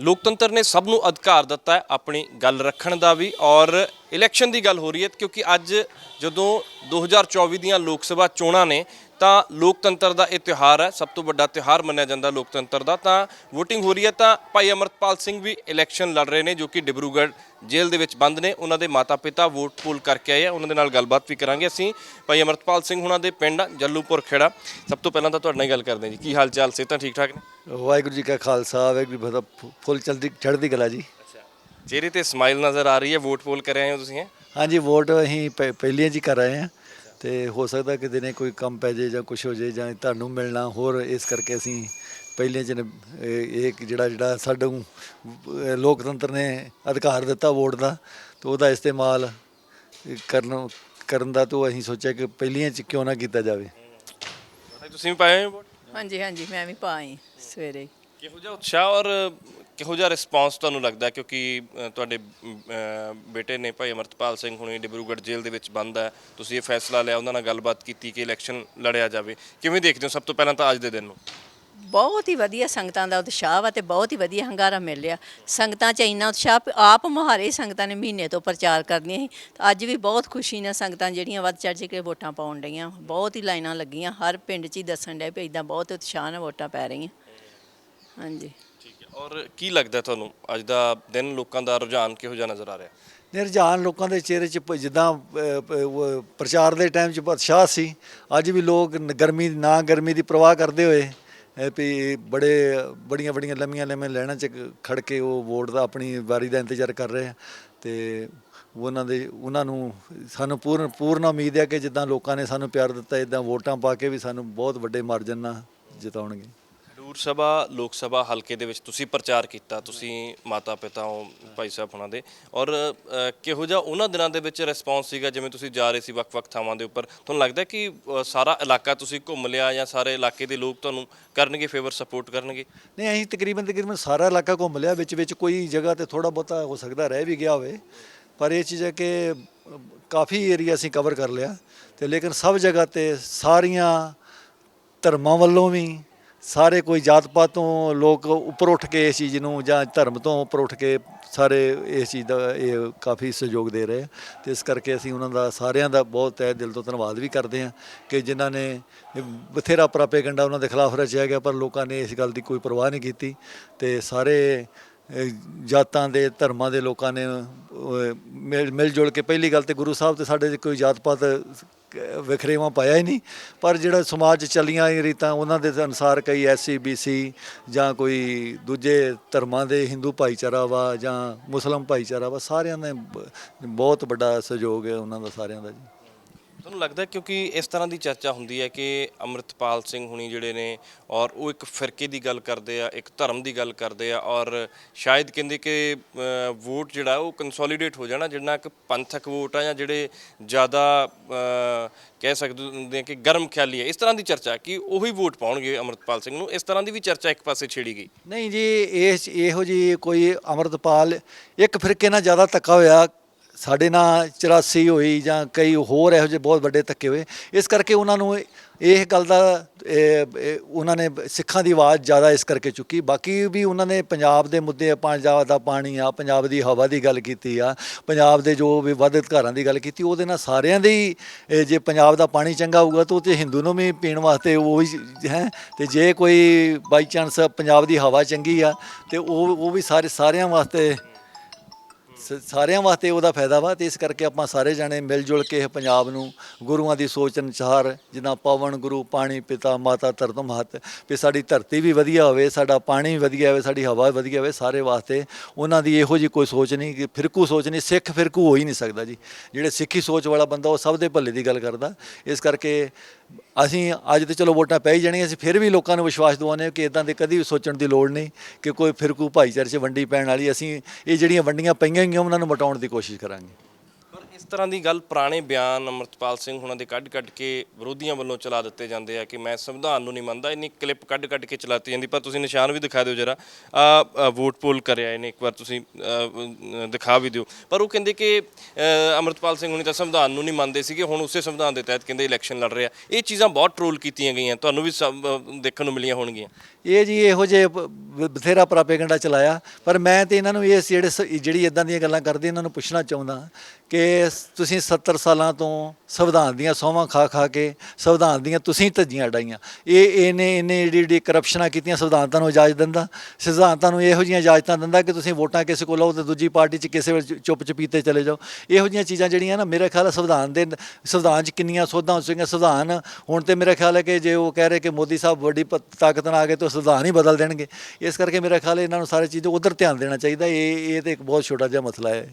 ਲੋਕਤੰਤਰ ਨੇ ਸਭ ਨੂੰ ਅਧਿਕਾਰ ਦਿੱਤਾ ਆਪਣੀ ਗੱਲ ਰੱਖਣ ਦਾ ਵੀ ਔਰ ਇਲੈਕਸ਼ਨ ਦੀ ਗੱਲ ਹੋ ਰਹੀ ਹੈ ਕਿਉਂਕਿ ਅੱਜ ਜਦੋਂ 2024 ਦੀਆਂ ਲੋਕ ਸਭਾ ਚੋਣਾਂ ਨੇ ਤਾਂ ਲੋਕਤੰਤਰ ਦਾ ਇਹ ਤਿਉਹਾਰ ਹੈ ਸਭ ਤੋਂ ਵੱਡਾ ਤਿਉਹਾਰ ਮੰਨਿਆ ਜਾਂਦਾ ਲੋਕਤੰਤਰ ਦਾ ਤਾਂ VOTING ਹੋ ਰਹੀ ਹੈ ਤਾਂ ਭਾਈ ਅਮਰਤਪਾਲ ਸਿੰਘ ਵੀ ਇਲੈਕਸ਼ਨ ਲੜ ਰਹੇ ਨੇ ਜੋ ਕਿ ਡਿਬਰੂਗੜ੍ਹ ਜੇਲ੍ਹ ਦੇ ਵਿੱਚ ਬੰਦ ਨੇ ਉਹਨਾਂ ਦੇ ਮਾਤਾ-ਪਿਤਾ ਵੋਟ ਪੋਲ ਕਰਕੇ ਆਏ ਆ ਉਹਨਾਂ ਦੇ ਨਾਲ ਗੱਲਬਾਤ ਵੀ ਕਰਾਂਗੇ ਅਸੀਂ। ਭਾਈ ਅਮਰਤਪਾਲ ਸਿੰਘ ਉਹਨਾਂ ਦੇ ਪਿੰਡ ਜੱਲੂਪੁਰ ਖੇੜਾ। ਸਭ ਤੋਂ ਪਹਿਲਾਂ ਤਾਂ ਤੁਹਾਡੇ ਨਾਲ ਹੀ ਗੱਲ ਕਰਦੇ ਹਾਂ ਜੀ ਕੀ ਹਾਲ ਚਾਲ ਸਿਹਤਾਂ ਠੀਕ ਠਾਕ ਨੇ? ਵਾਹਿਗੁਰੂ ਜੀ ਕਾ ਖਾਲਸਾ ਵਾਹਿਗੁਰੂ ਜੀ ਕੀ ਫੁੱਲ ਚੜ੍ਹਦੀ ਚੜ੍ਹਦੀ ਕਲਾ ਜੀ। ਅੱਛਾ। ਚਿਹਰੇ ਤੇ ਸਮਾਈਲ ਨਜ਼ਰ ਆ ਰਹੀ ਹੈ ਵੋਟ ਪੋਲ ਕਰ ਆਏ ਹੋ? ਤੁਸੀਂ? ਹਾਂਜੀ ਵੋਟ ਅਸੀਂ ਪਹਿ- ਪਹਿਲੀਆਂ ਜੀ ਕਰ ਰਹੇ ਹਾਂ। ਤੇ ਹੋ ਸਕਦਾ ਕਿ ਦਿਨੇ ਕੋਈ ਕੰਮ ਪੈ ਜੇ ਜਾਂ ਕੁਝ ਹੋ ਜੇ ਜਾਂ ਤੁਹਾਨੂੰ ਮਿਲਣਾ ਹੋਰ ਇਸ ਕਰਕੇ ਅਸੀਂ ਪਹਿਲੇ ਚ ਇਹ ਇੱਕ ਜਿਹੜਾ ਜਿਹੜਾ ਅਹ, ਲੋਕਤੰਤਰ ਨੇ ਅਧਿਕਾਰ ਦਿੱਤਾ ਵੋਟ ਦਾ ਤੇ ਉਹਦਾ ਇਸਤੇਮਾਲ ਕਰਨ ਕਰਨ ਦਾ ਤੋਂ ਅਸੀਂ ਸੋਚਿਆ ਕਿ ਪਹਿਲੀਆਂ ਚ ਕਿਉਂ ਨਾ ਕੀਤਾ ਜਾਵੇ। ਤੁਸੀਂ ਵੀ ਪਾਏ ਹੋ ਵੋਟ? ਹਾਂਜੀ ਹਾਂਜੀ ਮੈਂ ਵੀ ਪਾਈ ਸਵੇਰੇ ਕਿਹੋ ਜਿਹਾ ਉਤਸ਼ਾਹ ਔਰ ਕਿਹੋ ਜਿਹਾ ਰਿਸਪਾਂਸ ਤੁਹਾਨੂੰ ਲੱਗਦਾ ਹੈ? ਕਿਉਂਕਿ ਅ, ਤੁਹਾਡੇ ਅ, ਬੇਟੇ ਨੇ ਭਾਈ ਅਮਰਤਪਾਲ ਸਿੰਘ ਹੁਣੇ ਡਿਬਰੂਗੜ੍ਹ ਜੇਲ੍ਹ ਦੇ ਵਿੱਚ ਬੰਦ ਹੈ। ਤੁਸੀਂ ਇਹ ਫੈਸਲਾ ਲਿਆ ਉਹਨਾਂ ਨਾਲ ਗੱਲਬਾਤ ਕੀਤੀ ਕਿ ਇਲੈਕਸ਼ਨ ਲੜਿਆ ਜਾਵੇ। ਕਿਵੇਂ ਦੇਖਦੇ ਹੋ? ਸਭ ਤੋਂ ਪਹਿਲਾਂ ਤਾਂ ਅੱਜ ਦੇ ਦਿਨ ਨੂੰ। ਬਹੁਤ ਹੀ ਵਧੀਆ ਸੰਗਤਾਂ ਦਾ ਉਤਸ਼ਾਹ ਵਾ ਤੇ ਬਹੁਤ ਹੀ ਵਧੀਆ ਹੰਗਾਰਾ ਮਿਲ ਰਿਹਾ। ਸੰਗਤਾਂ 'ਚ ਇੰਨਾ ਉਤਸ਼ਾਹ ਵੀ ਆਪ ਮੁਹਾਰੇ ਸੰਗਤਾਂ ਨੇ ਮਹੀਨੇ ਤੋਂ ਪ੍ਰਚਾਰ ਕਰਦੀਆਂ ਸੀ। ਤੇ ਅੱਜ ਵੀ ਬਹੁਤ ਖੁਸ਼ੀ ਨਾਲ ਸੰਗਤਾਂ ਜਿਹੜੀਆਂ ਵੱਧ ਚੜ੍ਹ ਕੇ ਵੋਟਾਂ ਪਾਉਣ ਡਈਆਂ। ਬਹੁਤ ਹੀ ਲਾਈਨਾਂ ਲੱਗੀਆਂ। ਹਰ ਪਿੰਡ 'ਚ ਹੀ ਦੱਸਣ ਡਿਆ ਵੀ ਇਦਾਂ ਬਹੁਤ ਉਤਸ਼ਾਹ ਨਾਲ ਵੋਟਾਂ ਪੈ ਰਹੀਆਂ। ਹਾਂਜੀ। ਔਰ ਕੀ ਲੱਗਦਾ ਤੁਹਾਨੂੰ? ਅੱਜ ਦਾ ਦਿਨ ਲੋਕਾਂ ਦਾ ਰੁਝਾਨ ਕਿਹੋ ਜਿਹਾ ਨਜ਼ਰ ਆ ਰਿਹਾ? ਨਿਰਜਾਨ ਲੋਕਾਂ ਦੇ ਚਿਹਰੇ 'ਚ ਪ- ਜਿੱਦਾਂ ਅ, ਪ- ਉਹ ਪ੍ਰਚਾਰ ਦੇ ਟਾਈਮ 'ਚ ਉਤਸ਼ਾਹ ਸੀ ਅੱਜ ਵੀ ਲੋਕ ਨ- ਗਰਮੀ ਨਾ ਗਰਮੀ ਦੀ ਪ੍ਰਵਾਹ ਕਰਦੇ ਹੋਏ ਅ, ਵੀ ਬੜੇ ਬੜੀਆਂ ਬੜੀਆਂ ਲੰਮੀਆਂ ਲੰਮੀਆਂ ਲਾਈਨਾਂ 'ਚ ਖੜ ਕੇ ਉਹ ਵੋਟ ਦਾ ਆਪਣੀ ਵਾਰੀ ਦਾ ਇੰਤਜ਼ਾਰ ਕਰ ਰਹੇ ਆ ਤੇ ਉਹਨਾਂ ਦੇ ਉਹਨਾਂ ਨੂੰ ਸਾਨੂੰ ਪੂਰਨ ਪੂਰਨ ਉਮੀਦ ਹੈ ਕਿ ਜਿੱਦਾਂ ਲੋਕਾਂ ਨੇ ਸਾਨੂੰ ਪਿਆਰ ਦਿੱਤਾ ਇਦਾਂ ਵੋਟਾਂ ਪਾ ਕੇ ਵੀ ਸਾਨੂੰ ਬਹੁਤ ਵੱਡੇ ਮਾਰਜਨ ਨਾਲ ਜਿਤਾਉਣਗੇ। ਹਡੂਰ ਸਭਾ ਲੋਕ ਸਭਾ ਹਲਕੇ ਦੇ ਵਿੱਚ ਤੁਸੀਂ ਪ੍ਰਚਾਰ ਕੀਤਾ ਤੁਸੀਂ ਮਾਤਾ ਪਿਤਾ ਹੋ ਭਾਈ ਸਾਹਿਬ ਹੁਣਾਂ ਦੇ। ਔਰ ਅ, ਕਿਹੋ ਜਿਹਾ ਉਹਨਾਂ ਦਿਨਾਂ ਦੇ ਵਿੱਚ ਰਿਸਪੌਂਸ ਸੀਗਾ ਜਿਵੇਂ ਤੁਸੀਂ ਜਾ ਰਹੇ ਸੀ ਵੱਖ-ਵੱਖ ਥਾਵਾਂ ਦੇ ਉੱਪਰ? ਤੁਹਾਨੂੰ ਲੱਗਦਾ ਕਿ ਅ, ਸਾਰਾ ਇਲਾਕਾ ਤੁਸੀਂ ਘੁੰਮ ਲਿਆ ਜਾਂ ਸਾਰੇ ਇਲਾਕੇ ਦੇ ਲੋਕ ਤੁਹਾਨੂੰ ਕਰਨਗੇ ਫੇਵਰ ਸਪੋਰਟ ਕਰਨਗੇ? ਨਹੀਂ ਅਸੀਂ ਤਕਰੀਬਨ ਤਕਰੀਬਨ ਸਾਰਾ ਇਲਾਕਾ ਘੁੰਮ ਲਿਆ ਵਿੱਚ ਵਿੱਚ ਕੋਈ ਜਗ੍ਹਾ ਤੇ ਥੋੜਾ ਬਹੁਤਾ ਹੋ ਸਕਦਾ ਰਹਿ ਵੀ ਗਿਆ ਹੋਵੇ। ਪਰ ਇਹ ਚੀਜ਼ ਹੈ ਕਿ ਅ, ਕਾਫੀ ਏਰੀਆ ਅਸੀਂ ਕਵਰ ਕਰ ਲਿਆ। ਤੇ ਲੇਕਿਨ ਸਭ ਜਗ੍ਹਾ ਤੇ ਸਾਰੀਆਂ ਧਰਮਾਂ ਵੱਲੋਂ ਵੀ ਸਾਰੇ ਕੋਈ ਜਾਤ ਪਾਤ ਤੋਂ ਲੋਕ ਉੱਪਰ ਉੱਠ ਕੇ ਇਸ ਚੀਜ਼ ਨੂੰ ਜਾਂ ਧਰਮ ਤੋਂ ਉੱਪਰ ਉੱਠ ਕੇ ਸਾਰੇ ਇਸ ਚੀਜ਼ ਦਾ ਇਹ ਕਾਫੀ ਸਹਿਯੋਗ ਦੇ ਰਹੇ ਆ। ਤੇ ਇਸ ਕਰਕੇ ਅਸੀਂ ਉਹਨਾਂ ਦਾ, ਸਾਰਿਆਂ ਦਾ ਬਹੁਤ ਤਹਿ ਦਿਲ ਤੋਂ ਧੰਨਵਾਦ ਵੀ ਕਰਦੇ ਹਾਂ ਕਿ ਜਿਨ੍ਹਾਂ ਨੇ ਇਹ ਬਥੇਰਾ ਪ੍ਰਾਪੇਗੰਡਾ ਉਹਨਾਂ ਦੇ ਖਿਲਾਫ ਰਚਿਆ ਗਿਆ, ਪਰ ਲੋਕਾਂ ਨੇ ਇਸ ਗੱਲ ਦੀ ਕੋਈ ਪਰਵਾਹ ਨਹੀਂ ਕੀਤੀ। ਤੇ ਸਾਰੇ ਜਾਤਾਂ ਦੇ ਧਰਮਾਂ ਦੇ ਲੋਕਾਂ ਨੇ ਮਿਲ ਮਿਲ ਜੁਲ ਕੇ ਪਹਿਲੀ ਗੱਲ ਤੇ ਗੁਰੂ ਸਾਹਿਬ ਤੇ ਸਾਡੇ 'ਚ ਕੋਈ ਜਾਤ ਪਾਤ ਅਹ, ਪਾਇਆ ਹੀ ਨਹੀਂ। ਪਰ ਜਿਹੜਾ ਸਮਾਜ 'ਚ ਚੱਲੀਆਂ ਇਹ ਰੀਤਾਂ ਉਹਨਾਂ ਦੇ ਅਨੁਸਾਰ ਕਈ ਐਸਸੀ ਬੀਸੀ ਜਾਂ ਕੋਈ ਦੂਜੇ ਧਰਮਾਂ ਦੇ ਹਿੰਦੂ ਭਾਈਚਾਰਾ ਵਾ ਜਾਂ ਮੁਸਲਮ ਭਾਈਚਾਰਾ ਵਾ ਸਾਰਿਆਂ ਨੇ ਬਹੁਤ ਵੱਡਾ ਸਹਿਯੋਗ ਹੈ ਉਹਨਾਂ ਦਾ ਸਾਰਿਆਂ ਦਾ ਜੀ। ਤੁਹਾਨੂੰ ਲੱਗਦਾ ਕਿਉਂਕਿ ਇਸ ਤਰ੍ਹਾਂ ਦੀ ਚਰਚਾ ਹੁੰਦੀ ਹੈ ਕਿ ਅੰਮ੍ਰਿਤਪਾਲ ਸਿੰਘ ਹੁਣੀ ਜਿਹੜੇ ਨੇ ਔਰ ਉਹ ਇੱਕ ਫਿਰਕੇ ਦੀ ਗੱਲ ਕਰਦੇ ਆ ਇੱਕ ਧਰਮ ਦੀ ਗੱਲ ਕਰਦੇ ਆ ਔਰ ਸ਼ਾਇਦ ਕਹਿੰਦੇ ਕਿ ਅ, ਵੋਟ ਜਿਹੜਾ ਉਹ ਕੰਸੋਲੀਡੇਟ ਹੋ ਜਾਣਾ ਜਿੰਨਾ ਇੱਕ ਪੰਥਕ ਵੋਟ ਆ ਜਾਂ ਜਿਹੜੇ ਜ਼ਿਆਦਾ ਅ, ਕਹਿ ਸਕਦੇ ਹੁੰਦੇ ਆ ਕਿ ਗਰਮ ਖਿਆਲੀ ਹੈ ਇਸ ਤਰ੍ਹਾਂ ਦੀ ਚਰਚਾ ਕਿ ਉਹੀ ਵੋਟ ਪਾਉਣਗੇ ਅੰਮ੍ਰਿਤਪਾਲ ਸਿੰਘ ਨੂੰ ਇਸ ਤਰ੍ਹਾਂ ਦੀ ਵੀ ਚਰਚਾ ਇੱਕ ਪਾਸੇ ਛੇੜੀ ਗਈ। ਨਹੀਂ ਜੀ ਇਸ ਇਹੋ ਜੀ ਕੋਈ ਅਮਰਤਪਾਲ ਇੱਕ ਫਿਰਕੇ ਨਾਲ ਜ਼ਿਆਦਾ ਧੱਕਾ ਹੋਇਆ ਸਾਡੇ ਨਾਲ 84 ਹੋਈ ਜਾਂ ਕਈ ਹੋਰ ਇਹੋ ਜਿਹੇ ਬਹੁਤ ਵੱਡੇ ਧੱਕੇ ਹੋਏ। ਇਸ ਕਰਕੇ ਉਹਨਾਂ ਨੂੰ ਇਹ ਗੱਲ ਦਾ ਉਹਨਾਂ ਨੇ ਸਿੱਖਾਂ ਦੀ ਆਵਾਜ਼ ਜ਼ਿਆਦਾ ਇਸ ਕਰਕੇ ਚੁੱਕੀ। ਬਾਕੀ ਵੀ ਉਹਨਾਂ ਨੇ ਪੰਜਾਬ ਦੇ ਮੁੱਦੇ ਪੰਜਾਬ ਦਾ ਪਾਣੀ ਆ, ਪੰਜਾਬ ਦੀ ਹਵਾ ਦੀ ਗੱਲ ਕੀਤੀ ਆ, ਪੰਜਾਬ ਦੇ ਜੋ ਵੀ ਵੱਧ ਅਧਿਕਾਰਾਂ ਦੀ ਗੱਲ ਕੀਤੀ, ਉਹਦੇ ਨਾਲ ਸਾਰਿਆਂ ਦੇ ਜੇ ਪੰਜਾਬ ਦਾ ਪਾਣੀ ਚੰਗਾ ਹੋਊਗਾ ਤਾਂ ਉਹ ਤੇ ਹਿੰਦੂ ਨੂੰ ਵੀ ਪੀਣ ਵਾਸਤੇ ਉਹ ਹੀ ਹੈ। ਤੇ ਜੇ ਕੋਈ ਬਾਈ ਚਾਂਸ ਪੰਜਾਬ ਦੀ ਹਵਾ ਚੰਗੀ ਆ, ਤੇ ਉਹ ਉਹ ਵੀ ਸਾਰੇ, ਸਾਰਿਆਂ ਵਾਸਤੇ ਸ- ਸਾਰਿਆਂ ਵਾਸਤੇ ਉਹਦਾ ਫਾਇਦਾ ਵਾ ਤੇ ਇਸ ਕਰਕੇ ਆਪਾਂ ਸਾਰੇ ਜਾਣੇ ਮਿਲ ਜੁਲ ਕੇ ਇਹ ਪੰਜਾਬ ਨੂੰ ਗੁਰੂਆਂ ਦੀ ਸੋਚ ਅਨੁਸਾਰ ਜਿੱਦਾਂ ਪਵਨ, ਗੁਰੂ, ਪਾਣੀ, ਪਿਤਾ, ਮਾਤਾ ਧਰਤ ਮਹਤ ਵੀ ਸਾਡੀ ਧਰਤੀ ਵੀ ਵਧੀਆ ਹੋਵੇ, ਸਾਡਾ ਪਾਣੀ ਵੀ ਵਧੀਆ ਹੋਵੇ, ਸਾਡੀ ਹਵਾ ਵੀ ਵਧੀਆ ਹੋਵੇ, ਸਾਰੇ ਵਾਸਤੇ ਉਹਨਾਂ ਦੀ ਇਹੋ ਜੀ ਕੋਈ ਸੋਚ ਨਹੀਂ, ਕਿ ਫਿਰਕੂ ਸੋਚ ਨਹੀਂ, ਸਿੱਖ ਫਿਰਕੂ ਹੋ ਹੀ ਨਹੀਂ ਸਕਦਾ ਜੀ। ਜਿਹੜੇ ਸਿੱਖੀ ਸੋਚ ਵਾਲਾ ਬੰਦਾ ਉਹ ਸਭ ਦੇ ਭਲੇ ਦੀ ਗੱਲ ਕਰਦਾ। ਇਸ ਕਰਕੇ ਅਸੀਂ ਅੱਜ ਤੇ ਚਲੋ ਵੋਟਾਂ ਪੈ ਹੀ ਜਾਣੀਆਂ, ਅਸੀਂ ਫਿਰ ਵੀ ਲੋਕਾਂ ਨੂੰ ਵਿਸ਼ਵਾਸ ਦਿਵਾਉਂਦੇ ਹਾਂ ਕਿ ਇਦਾਂ ਦੇ ਕਦੀ ਵੀ ਸੋਚਣ ਦੀ ਲੋੜ ਨਹੀਂ ਕਿ ਕੋਈ ਫਿਰਕੂ ਭਾਈਚਾਰੇ 'ਚ ਵੰਡੀ ਪੈਣ ਵਾਲੀ, ਅਸੀਂ ਇਹ ਜਿਹੜੀਆਂ ਵੰਡੀਆਂ ਪਈਆਂ ਹੋਈਆਂ, ਉਹਨਾਂ ਨੂੰ ਮਟਾਉਣ ਦੀ ਕੋਸ਼ਿਸ਼ ਕਰਾਂਗੇ। ਤਰ੍ਹਾਂ ਦੀ ਗੱਲ ਪੁਰਾਣੇ ਬਿਆਨ ਅਮਰਤਪਾਲ ਸਿੰਘ ਹੁਣਾਂ ਦੇ ਕੱਢ ਕੱਢ ਕੇ ਵਿਰੋਧੀਆਂ ਵੱਲੋਂ ਚਲਾ ਦਿੱਤੇ ਜਾਂਦੇ ਆ ਕਿ ਮੈਂ ਸੰਵਿਧਾਨ ਨੂੰ ਨਹੀਂ ਮੰਨਦਾ ਇੰਨੀ ਕਲਿੱਪ ਕੱਢ ਕੱਢ ਕੇ ਚਲਾਤੀ ਜਾਂਦੀ ਪਰ ਤੁਸੀਂ ਨਿਸ਼ਾਨ ਵੀ ਦਿਖਾ ਦਿਓ ਜਰਾ। ਆ ਵੋਟ ਪੋਲ ਕਰਿਆ ਇਹਨੇ ਇੱਕ ਵਾਰ ਤੁਸੀਂ ਦਿਖਾ ਵੀ ਦਿਓ। ਪਰ ਉਹ ਕਹਿੰਦੇ ਕਿ ਅ, ਅਮਰਤਪਾਲ ਸਿੰਘ ਹੁਣੀ ਤਾਂ ਸੰਵਿਧਾਨ ਨੂੰ ਨਹੀਂ ਮੰਨਦੇ ਸੀਗੇ ਹੁਣ ਉਸੇ ਸੰਵਿਧਾਨ ਦੇ ਤਹਿਤ ਕਹਿੰਦੇ ਇਲੈਕਸ਼ਨ ਲੜ ਰਿਹਾ। ਇਹ ਚੀਜ਼ਾਂ ਬਹੁਤ ਟਰੋਲ ਕੀਤੀਆਂ ਗਈਆਂ ਤੁਹਾਨੂੰ ਵੀ ਸਭ, ਦੇਖਣ ਨੂੰ ਮਿਲੀਆਂ ਹੋਣਗੀਆਂ। ਇਹ ਜੀ ਇਹੋ ਜਿਹੇ ਬ- ਬ- ਬਥੇਰਾ ਪ੍ਰਾਪੇਗੰਡਾ ਚਲਾਇਆ ਪਰ ਮੈਂ ਤੇ ਇਹਨਾਂ ਨੂੰ ਇਹ ਜਿਹੜੇ ਸ- ਜਿਹੜੀ ਇਦਾਂ ਦੀਆਂ ਗੱਲਾਂ ਕਰਦੇ ਇਹਨਾਂ ਨੂੰ ਪੁੱਛਣਾ ਚਾਹੁੰਦਾ ਕਿ ਤੁਸੀਂ 70 ਸਾਲਾਂ ਤੋਂ ਸੰਵਿਧਾਨ ਦੀਆਂ ਸੌਵਾਂ ਖਾ ਖਾ ਕੇ ਸੰਵਿਧਾਨ ਦੀਆਂ ਤੁਸੀਂ ਧੱਜੀਆਂ ਅਡਾਈਆਂ ਇਹ ਇਹਨੇ ਇਹਨੇ ਜਿਹੜੀ ਜਿਹੜੀ ਕਰਪਸ਼ਨਾਂ ਕੀਤੀਆਂ ਸੰਵਿਧਾਨਤਾਂ ਨੂੰ ਇਜਾਜ਼ਤ ਦਿੰਦਾ। ਸੰਵਿਧਾਨ ਨੂੰ ਇਹੋ ਜਿਹੀਆਂ ਇਜਾਜ਼ਤਾਂ ਦਿੰਦਾ ਕਿ ਤੁਸੀਂ ਵੋਟਾਂ ਕਿਸੇ ਕੋਲ ਲਓ ਤੇ ਦੂਜੀ ਪਾਰਟੀ 'ਚ ਕਿਸੇ ਵੇਲੇ ਚੁੱਪ ਚਪੀਤੇ ਚਲੇ ਜਾਓ। ਇਹੋ ਜਿਹੀਆਂ ਚੀਜ਼ਾਂ ਜਿਹੜੀਆਂ ਨਾ ਮੇਰੇ ਖਿਆਲ ਸੰਵਿਧਾਨ ਦੇ ਸੰਵਿਧਾਨ 'ਚ ਕਿੰਨੀਆਂ ਸੋਧਾਂ ਹੋ ਚੁੱਕੀਆਂ। ਸੰਵਿਧਾਨ ਹੁਣ ਤੇ ਮੇਰੇ ਖਿਆਲ ਹੈ ਕਿ ਜੇ ਉਹ ਕਹਿ ਰਹੇ ਕਿ ਮੋਦੀ ਸਾਹਿਬ ਵੱਡੀ ਪ- ਤਾਕਤ ਨਾਲ ਆ ਗਏ ਤਾਂ ਸੰਵਿਧਾਨ ਹੀ ਬਦਲ ਦੇਣਗੇ। ਇਸ ਕਰਕੇ ਮੇਰਾ ਖਿਆਲ ਹੈ ਇਹਨਾਂ ਨੂੰ ਸਾਰੇ ਚੀਜ਼ਾਂ ਉਧਰ ਧਿਆਨ ਦੇਣਾ ਚਾਹੀਦਾ। ਇਹ ਇਹ ਤੇ ਇੱਕ ਬਹੁਤ ਛੋਟਾ ਜਿਹਾ ਮਸਲਾ ਹੈ।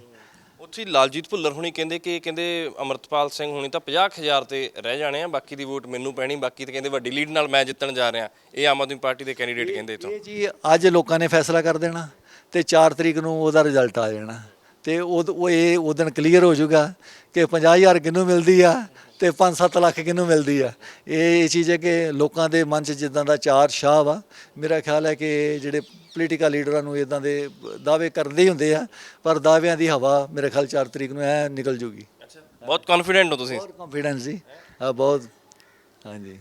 ਉੱਥੇ ਲਾਲਜੀਤ ਭੁੱਲਰ ਹੁਣੀ ਕਹਿੰਦੇ ਕਿ ਕਹਿੰਦੇ ਅਮਰਤਪਾਲ ਸਿੰਘ ਹੁਣੀ ਤਾਂ 50000 ਤੇ ਰਹਿ ਜਾਣੇ ਆ ਬਾਕੀ ਦੀ ਵੋਟ ਮੈਨੂੰ ਪੈਣੀ ਬਾਕੀ ਤੇ ਕਹਿੰਦੇ ਵੱਡੀ ਲੀਡ ਨਾਲ ਮੈਂ ਜਿੱਤਣ ਜਾ ਰਿਹਾ। ਇਹ ਆਮ ਆਦਮੀ ਪਾਰਟੀ ਦੇ ਕੈਂਡੀਡੇਟ ਕਹਿੰਦੇ ਤੋਂ ਇਹ ਜੀ ਅੱਜ ਲੋਕਾਂ ਨੇ ਫੈਸਲਾ ਕਰ ਦੇਣਾ ਤੇ 4 ਤਰੀਕ ਨੂੰ ਉਹਦਾ ਰਿਜ਼ਲਟ ਆ ਜਾਣਾ। ਤੇ ਉਹ ਉਹ ਇਹ ਉਹ ਦਿਨ ਕਲੀਅਰ ਹੋ ਜਾਊਗਾ ਕਿ 50000 ਕਿਹਨੂੰ ਮਿਲਦੀ ਆ ਤੇ 5-7 ਲੱਖ ਕਿਹਨੂੰ ਮਿਲਦੀ ਆ। ਇਹ ਚੀਜ਼ ਹੈ ਕਿ ਲੋਕਾਂ ਦੇ ਮਨ 'ਚ ਜਿੱਦਾਂ ਦਾ ਚਾਰ ਸ਼ਾਹ ਵਾ ਮੇਰਾ ਖਿਆਲ ਹੈ ਕਿ ਜਿਹੜੇ ਪੋਲੀਟੀਕਲ ਲੀਡਰਾਂ ਨੂੰ ਇਦਾਂ ਦੇ ਦਾਅਵੇ ਕਰਦੇ ਹੀ ਹੁੰਦੇ ਆ ਪਰ ਦਾਅਵਿਆਂ ਦੀ ਹਵਾ ਮੇਰੇ ਖਿਆਲ 4 ਤਰੀਕ ਨੂੰ ਐ ਨਿਕਲ ਜੂਗੀ ਬਹੁਤ ਕੌਨਫੀਡੈਂਟ ਹੋ ਤੁਸੀਂ? ਬਹੁਤ ਕੰਫੀਡੈਂਸ ਜੀ। ਆ ਬਹੁਤ ਹਾਂਜੀ।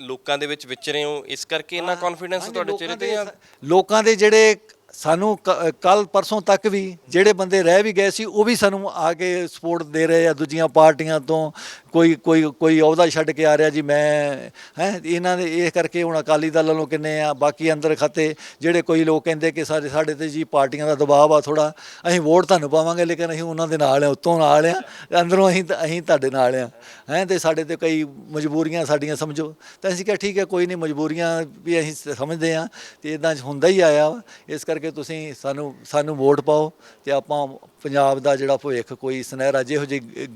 ਲੋਕਾਂ ਦੇ ਵਿੱਚ ਵਿਚ ਰਹੇ ਹੋ ਇਸ ਕਰਕੇ ਇੰਨਾ ਕੌਨਫੀਡੈਂਸ ਤੁਹਾਡੇ ਚਿਹਰੇ ਤੇ ਆ ਲੋਕਾਂ ਦੇ ਜਿਹੜੇ ਸਾਨੂੰ ਕੱਲ ਪਰਸੋਂ ਤੱਕ ਵੀ ਜਿਹੜੇ ਬੰਦੇ ਰਹਿ ਵੀ ਗਏ ਸੀ, ਉਹ ਵੀ ਸਾਨੂੰ ਆ ਕੇ ਸਪੋਰਟ ਦੇ ਰਹੇ ਆ ਦੂਜੀਆਂ ਪਾਰਟੀਆਂ ਤੋਂ। ਕੋਈ ਕੋਈ ਕੋਈ ਅਹੁਦਾ ਛੱਡ ਕੇ ਆ ਰਿਹਾ ਜੀ, ਮੈਂ, ਹੈ, ਇਹਨਾਂ ਦੇ, ਇਹ ਕਰਕੇ ਹੁਣ ਅਕਾਲੀ ਦਲ ਵੱਲੋਂ ਕਿੰਨੇ ਆ, ਬਾਕੀ ਅੰਦਰ ਖਾਤੇ ਜਿਹੜੇ ਕੋਈ ਲੋਕ ਕਹਿੰਦੇ ਕਿ ਸਾਡੇ ਸਾਡੇ ਤੇ ਜੀ ਪਾਰਟੀਆਂ ਦਾ ਦਬਾਅ ਆ ਥੋੜਾ ਅਸੀਂ ਵੋਟ ਤੁਹਾਨੂੰ ਪਾਵਾਂਗੇ, ਲੇਕਿਨ ਅਸੀਂ ਉਹਨਾਂ ਦੇ ਨਾਲ ਆ, ਉੱਤੋਂ ਨਾਲ ਆ, ਅੰਦਰੋਂ ਅਸੀਂ ਅਸੀਂ ਤੁਹਾਡੇ ਨਾਲ ਆ, ਹੈ, ਤੇ ਸਾਡੇ ਤੇ ਕਈ ਮਜਬੂਰੀਆਂ ਸਾਡੀਆਂ ਸਮਝੋ, ਤਾਂ ਅਸੀਂ ਕਿਹਾ ਠੀਕ ਹੈ, ਕੋਈ ਨਹੀਂ ਮਜਬੂਰੀਆਂ ਵੀ ਅਸੀਂ ਸ- ਸਮਝਦੇ ਆ, ਤੇ ਇਦਾਂ ਹੁੰਦਾ ਹੀ ਆਇਆ ਵਾ, ਇਸ ਕਰਕੇ ਤੁਸੀਂ ਸਾਨੂੰ ਸਾਨੂੰ ਵੋਟ ਪਾਓ, ਤੇ ਆਪਾਂ ਪੰਜਾਬ ਦਾ ਜਿਹੜਾ ਭਵਿੱਖ, ਕੋਈ ਸੁਨਹਿਰਾ ਜਿਹੋ ਜਿਹੀ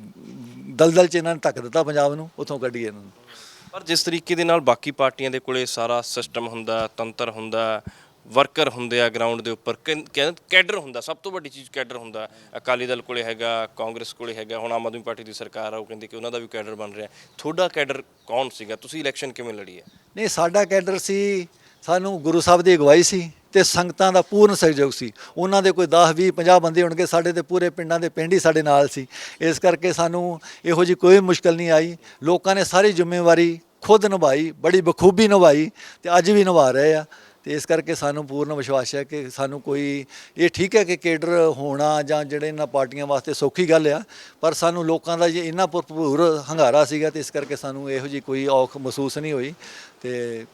ਦਲਦਲ ਚ ਇਹਨਾਂ ਨੇ ਧੱਕ ਦਿੱਤਾ ਪੰਜਾਬ ਨੂੰ ਉੱਥੋਂ ਕੱਢੀਏ ਇਹਨਾਂ ਨੂੰ। ਪਰ ਜਿਸ ਤਰੀਕੇ ਦੇ ਨਾਲ ਬਾਕੀ ਪਾਰਟੀਆਂ ਦੇ ਕੋਲੇ ਸਾਰਾ ਸਿਸਟਮ ਹੁੰਦਾ ਤੰਤਰ ਹੁੰਦਾ ਵਰਕਰ ਹੁੰਦੇ ਆ ਗਰਾਊਂਡ ਦੇ ਉੱਪਰ ਕੈਡਰ ਹੁੰਦਾ ਸਭ ਤੋਂ ਵੱਡੀ ਚੀਜ਼ ਕੈਡਰ ਹੁੰਦਾ। ਅਕਾਲੀ ਦਲ ਕੋਲੇ ਹੈਗਾ ਕਾਂਗਰਸ ਕੋਲੇ ਹੈਗਾ ਹੁਣ ਆਮ ਆਦਮੀ ਪਾਰਟੀ ਦੀ ਸਰਕਾਰ ਆ ਉਹ ਕਹਿੰਦੇ ਕਿ ਉਹਨਾਂ ਦਾ ਵੀ ਕੈਡਰ ਬਣ ਰਿਹਾ। ਤੁਹਾਡਾ ਕੈਡਰ ਕੌਣ ਸੀਗਾ? ਤੁਸੀਂ ਇਲੈਕਸ਼ਨ ਕਿਵੇਂ ਲੜੀ ਹੈ ਨਹੀਂ ਸਾਡਾ ਕੈਡਰ ਸੀ ਸਾਨੂੰ ਗੁਰੂ ਸਾਹਿਬ ਦੀ ਅਗਵਾਈ ਸੀ ਤੇ ਸੰਗਤਾਂ ਦਾ ਪੂਰਨ ਸਹਿਯੋਗ ਸੀ। ਉਹਨਾਂ ਦੇ ਕੋਈ 10 20 50 ਬੰਦੇ ਹੋਣਗੇ, ਸਾਡੇ ਤੇ ਪੂਰੇ ਪਿੰਡਾਂ ਦੇ ਪਿੰਡ ਹੀ ਸਾਡੇ ਨਾਲ ਸੀ। ਇਸ ਕਰਕੇ ਸਾਨੂੰ ਇਹੋ ਜੀ ਕੋਈ ਮੁਸ਼ਕਲ ਨਹੀਂ ਆਈ। ਲੋਕਾਂ ਨੇ ਸਾਰੀ ਜ਼ਿੰਮੇਵਾਰੀ ਖੁਦ ਨਿਭਾਈ, ਬੜੀ ਬਖੂਬੀ ਨਿਭਾਈ ਤੇ ਅੱਜ ਵੀ ਨਿਭਾ ਰਹੇ ਆ। ਤੇ ਇਸ ਕਰਕੇ ਸਾਨੂੰ ਪੂਰਨ ਵਿਸ਼ਵਾਸ ਹੈ ਕਿ ਸਾਨੂੰ ਕੋਈ ਇਹ ਠੀਕ ਹੈ ਕਿ ਕੇਡਰ ਹੋਣਾ ਜਾਂ ਜਿਹੜੇ ਇਹਨਾਂ ਪਾਰਟੀਆਂ ਵਾਸਤੇ ਸੌਖੀ ਗੱਲ ਆ, ਪਰ ਸਾਨੂੰ ਲੋਕਾਂ ਦਾ ਜੇ ਇੰਨਾ ਭਰਪੂਰ ਹੰਗਾਰਾ ਸੀਗਾ ਤੇ ਇਸ ਕਰਕੇ ਸਾਨੂੰ ਇਹੋ ਜੀ ਕੋਈ ਔਖ ਮਹਿਸੂਸ ਨਹੀਂ ਹੋਈ। ਤੇ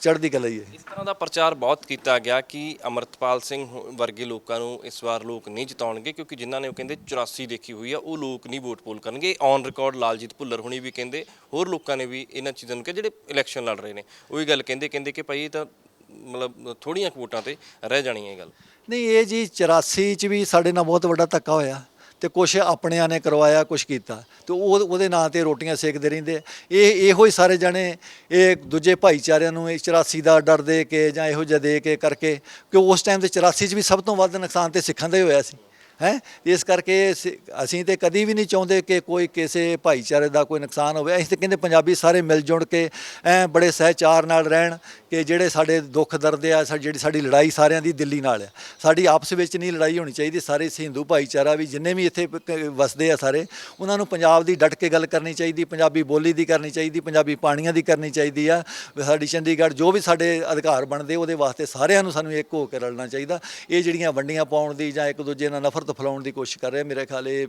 ਚੜ੍ਹਦੀ ਕਲਾ ਹੀ ਹੈ। ਇਸ ਤਰ੍ਹਾਂ ਦਾ ਪ੍ਰਚਾਰ ਬਹੁਤ ਕੀਤਾ ਗਿਆ ਕਿ ਅਮਰਤਪਾਲ ਸਿੰਘ ਹੋ- ਵਰਗੇ ਲੋਕਾਂ ਨੂੰ ਇਸ ਵਾਰ ਲੋਕ ਨਹੀਂ ਜਿਤਾਉਣਗੇ ਕਿਉਂਕਿ ਜਿਨ੍ਹਾਂ ਨੇ ਉਹ ਕਹਿੰਦੇ 84 ਦੇਖੀ ਹੋਈ ਆ ਉਹ ਲੋਕ ਨਹੀਂ ਵੋਟ ਪੋਲ ਕਰਨਗੇ। ਔਨ ਰਿਕਾਰਡ ਲਾਲਜੀਤ ਭੁੱਲਰ ਹੁਣੀ ਵੀ ਕਹਿੰਦੇ ਹੋਰ ਲੋਕਾਂ ਨੇ ਵੀ ਇਹਨਾਂ ਚੀਜ਼ਾਂ ਨੂੰ ਕਿ ਜਿਹੜੇ ਇਲੈਕਸ਼ਨ ਲੜ ਰਹੇ ਨੇ। ਉਹੀ ਗੱਲ ਕਹਿੰਦੇ ਕਹਿੰਦੇ ਕਿ ਭਾਈ ਇਹ ਤਾਂ ਮਤਲਬ ਥੋੜੀਆਂ ਕੁ ਵੋਟਾਂ ਤੇ ਰਹਿ ਜਾਣੀ ਹੈ ਇਹ ਗੱਲ। ਨਹੀਂ ਇਹ ਜੀ 84 ਚ ਵੀ ਸਾਡੇ ਨਾਲ ਬਹੁਤ ਵੱਡਾ ਧੱਕਾ ਹੋਇਆ। ਤੇ ਕੁਝ ਆਪਣਿਆਂ ਨੇ ਕਰਵਾਇਆ ਕੁਝ ਕੀਤਾ। ਤੇ ਉਹ, ਉਹਦੇ ਨਾਂ ਤੇ ਰੋਟੀਆਂ ਸੇਕਦੇ ਰਹਿੰਦੇ। ਇਹ, ਇਹੋ ਹੀ ਸਾਰੇ ਜਣੇ, ਇਹ ਦੂਜੇ ਭਾਈਚਾਰਿਆਂ ਨੂੰ ਇਹ 84 ਦਾ ਡਰ ਦੇ ਕੇ ਜਾਂ ਇਹੋ ਜਿਹਾ ਦੇ ਕੇ ਕਰਕੇ ਕਿ ਉਸ ਟਾਈਮ ਤੇ 84 ਚ ਵੀ ਸਭ ਤੋਂ ਵੱਧ ਨੁਕਸਾਨ ਤੇ ਸਿੱਖਾਂ ਦਾ ਹੀ ਹੋਇਆ ਸੀ। ਹੈ? ਇਸ ਕਰਕੇ ਸ- ਅਸੀਂ ਤੇ ਕਦੀ ਵੀ ਨਹੀਂ ਚਾਹੁੰਦੇ ਕਿ ਕੋਈ ਕਿਸੇ ਭਾਈਚਾਰੇ ਦਾ ਕੋਈ ਨੁਕਸਾਨ ਹੋਵੇ। ਅਸੀਂ ਤੇ ਕਹਿੰਦੇ ਪੰਜਾਬੀ ਸਾਰੇ ਮਿਲ ਜੁਲ ਕੇ ਐ ਬੜੇ ਸਹਿਚਾਰ ਨਾਲ ਰਹਿਣ ਕਿ ਜਿਹੜੇ ਸਾਡੇ ਦੁੱਖ ਦਰਦ ਆ ਜਿਹੜੀ ਸਾਡੀ ਲੜਾਈ ਸਾਰਿਆਂ ਦੀ ਦਿੱਲੀ ਨਾਲ ਆ। ਸਾਡੀ ਆਪਸ ਵਿੱਚ ਨਹੀਂ ਲੜਾਈ ਹੋਣੀ ਚਾਹੀਦੀ। ਸਾਰੇ ਹਿੰਦੂ ਭਾਈਚਾਰਾ ਵੀ ਜਿੰਨੇ ਵੀ ਇੱਥੇ ਪ- ਵਸਦੇ ਆ ਸਾਰੇ, ਉਹਨਾਂ ਨੂੰ ਪੰਜਾਬ ਦੀ ਡਟ ਕੇ ਗੱਲ ਕਰਨੀ ਚਾਹੀਦੀ, ਪੰਜਾਬੀ ਬੋਲੀ ਦੀ ਕਰਨੀ ਚਾਹੀਦੀ, ਪੰਜਾਬੀ ਪਾਣੀਆਂ ਦੀ ਕਰਨੀ ਚਾਹੀਦੀ ਆ। ਸਾਡੀ ਚੰਡੀਗੜ੍ਹ ਜੋ ਵੀ ਸਾਡੇ ਅਧਿਕਾਰ ਬਣਦੇ ਉਹਦੇ ਵਾਸਤੇ ਸਾਰਿਆਂ ਨੂੰ ਸਾਨੂੰ ਇੱਕ ਹੋ ਕੇ ਰਲਣਾ ਚਾਹੀਦਾ। ਇਹ ਜਿਹੜੀਆਂ ਵੰਡੀਆਂ ਪਾਉਣ ਦੀ ਜਾਂ ਇੱਕ ਦੂਜੇ ਨਾਲ ਨਫ਼ਰਤ ਫੈਲਾਉਣ ਦੀ ਕੋਸ਼ਿਸ਼ ਕਰ ਰਿਹਾ ਮੇਰੇ ਖਿਆਲ, ਇਹ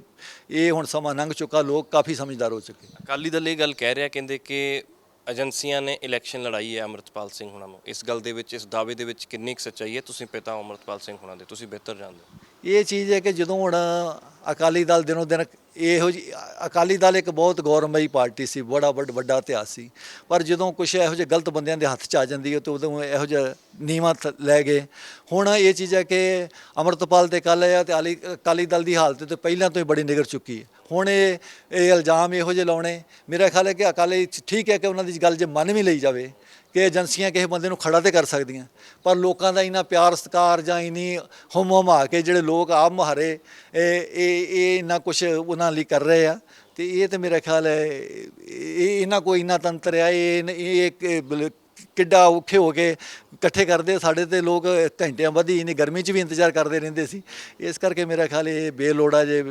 ਇਹ ਹੁਣ ਸਮਾਂ ਲੰਘ ਚੁੱਕਾ, ਲੋਕ ਕਾਫੀ ਸਮਝਦਾਰ ਹੋ ਚੁੱਕੇ ਅਕਾਲੀ ਦਲ ਇਹ ਗੱਲ ਕਹਿ ਰਿਹਾ, ਕਹਿੰਦੇ ਕਿ ਏਜੰਸੀਆਂ ਨੇ ਇਲੈਕਸ਼ਨ ਲੜਾਈ ਹੈ ਅਮਰਤਪਾਲ ਸਿੰਘ ਹੁਣਾਂ ਨੂੰ। ਇਸ ਗੱਲ ਦੇ ਵਿੱਚ, ਇਸ ਦਾਅਵੇ ਦੇ ਵਿੱਚ ਕਿੰਨੀ ਕੁ ਸੱਚਾਈ ਹੈ? ਤੁਸੀਂ ਪਿਤਾ ਹੋ ਅਮਰਤਪਾਲ ਸਿੰਘ ਹੁਣਾਂ ਦੇ, ਤੁਸੀਂ ਬਿਹਤਰ ਜਾਣਦੇ ਹੋ। ਇਹ ਚੀਜ਼ ਹੈ ਕਿ ਜਦੋਂ ਹੁਣ ਅਕਾਲੀ ਦਲ ਦਿਨੋਂ ਦਿਨ ਇਹੋ ਜੀ ਅਕਾਲੀ ਦਲ ਇੱਕ ਬਹੁਤ ਗੌਰਵਮਈ ਪਾਰਟੀ ਸੀ, ਬੜਾ ਵੱਡ, ਵੱਡਾ ਇਤਿਹਾਸ ਸੀ। ਪਰ ਜਦੋਂ ਕੁਝ ਇਹੋ ਜਿਹੇ ਗਲਤ ਬੰਦਿਆਂ ਦੇ ਹੱਥ 'ਚ ਆ ਜਾਂਦੀ ਹੈ, ਤਾਂ ਉਦੋਂ ਇਹੋ ਜਿਹਾ ਨੀਵਾਂ ਥ- ਲੈ ਗਏ। ਹੁਣ ਇਹ ਚੀਜ਼ ਹੈ ਕਿ ਅਮਰਤਪਾਲ ਤੇ ਕੱਲ ਆ ਤੇ ਅਲੀ ਅਕਾਲੀ ਦਲ ਦੀ ਹਾਲਤ ਤੇ ਪਹਿਲਾਂ ਤੋਂ ਹੀ ਬੜੀ ਨਿਗਰ ਚੁੱਕੀ ਹੈ। ਹੁਣ ਇਹ ਇਹ ਇਲਜ਼ਾਮ ਇਹੋ ਜਿਹੇ ਲਾਉਣੇ। ਮੇਰਾ ਖਿਆਲ ਹੈ ਕਿ ਅਕਾਲੀ ਠੀਕ ਹੈ ਕਿ ਉਹਨਾਂ ਦੀ ਗੱਲ ਜੇ ਮੰਨ ਵੀ ਲਈ ਜਾਵੇ ਕਿ ਏਜੰਸੀਆਂ ਕਿਸੇ ਬੰਦੇ ਨੂੰ ਖੜਾ ਤੇ ਕਰ ਸਕਦੀਆਂ। ਪਰ ਲੋਕਾਂ ਦਾ ਇਨਾ ਪਿਆਰ, ਸਤਿਕਾਰ ਜਾਂ ਇਨੀ ਹੁਮ ਹੁਮਾ ਕੇ ਜਿਹੜੇ ਲੋਕ ਆਪ ਮੁਹਾਰੇ, ਇਹ ਇਹ ਇਹ ਇੰਨਾ ਕੁਝ ਉਹਨਾਂ ਲਈ ਕਰ ਰਹੇ ਆ। ਤੇ ਇਹ ਤੇ ਮੇਰਾ ਖਿਆਲ ਹੈ, ਇਹ ਇਹਨਾਂ ਕੋਈ ਇੰਨਾ ਤੰਤਰ ਆ, ਇਹ ਇਹ ਕਿੱਡਾ ਔਖੇ ਹੋ ਕੇ ਇਕੱਠੇ ਕਰਦੇ ਸਾਡੇ ਤੇ ਲੋਕ ਘੰਟਿਆਂ ਵਧੀ ਨਹੀਂ ਗਰਮੀ 'ਚ ਵੀ ਇੰਤਜ਼ਾਰ ਕਰਦੇ ਰਹਿੰਦੇ ਸੀ। ਇਸ ਕਰਕੇ ਮੇਰਾ ਖਿਆਲ ਇਹ ਬੇਲੋੜਾ ਜੇ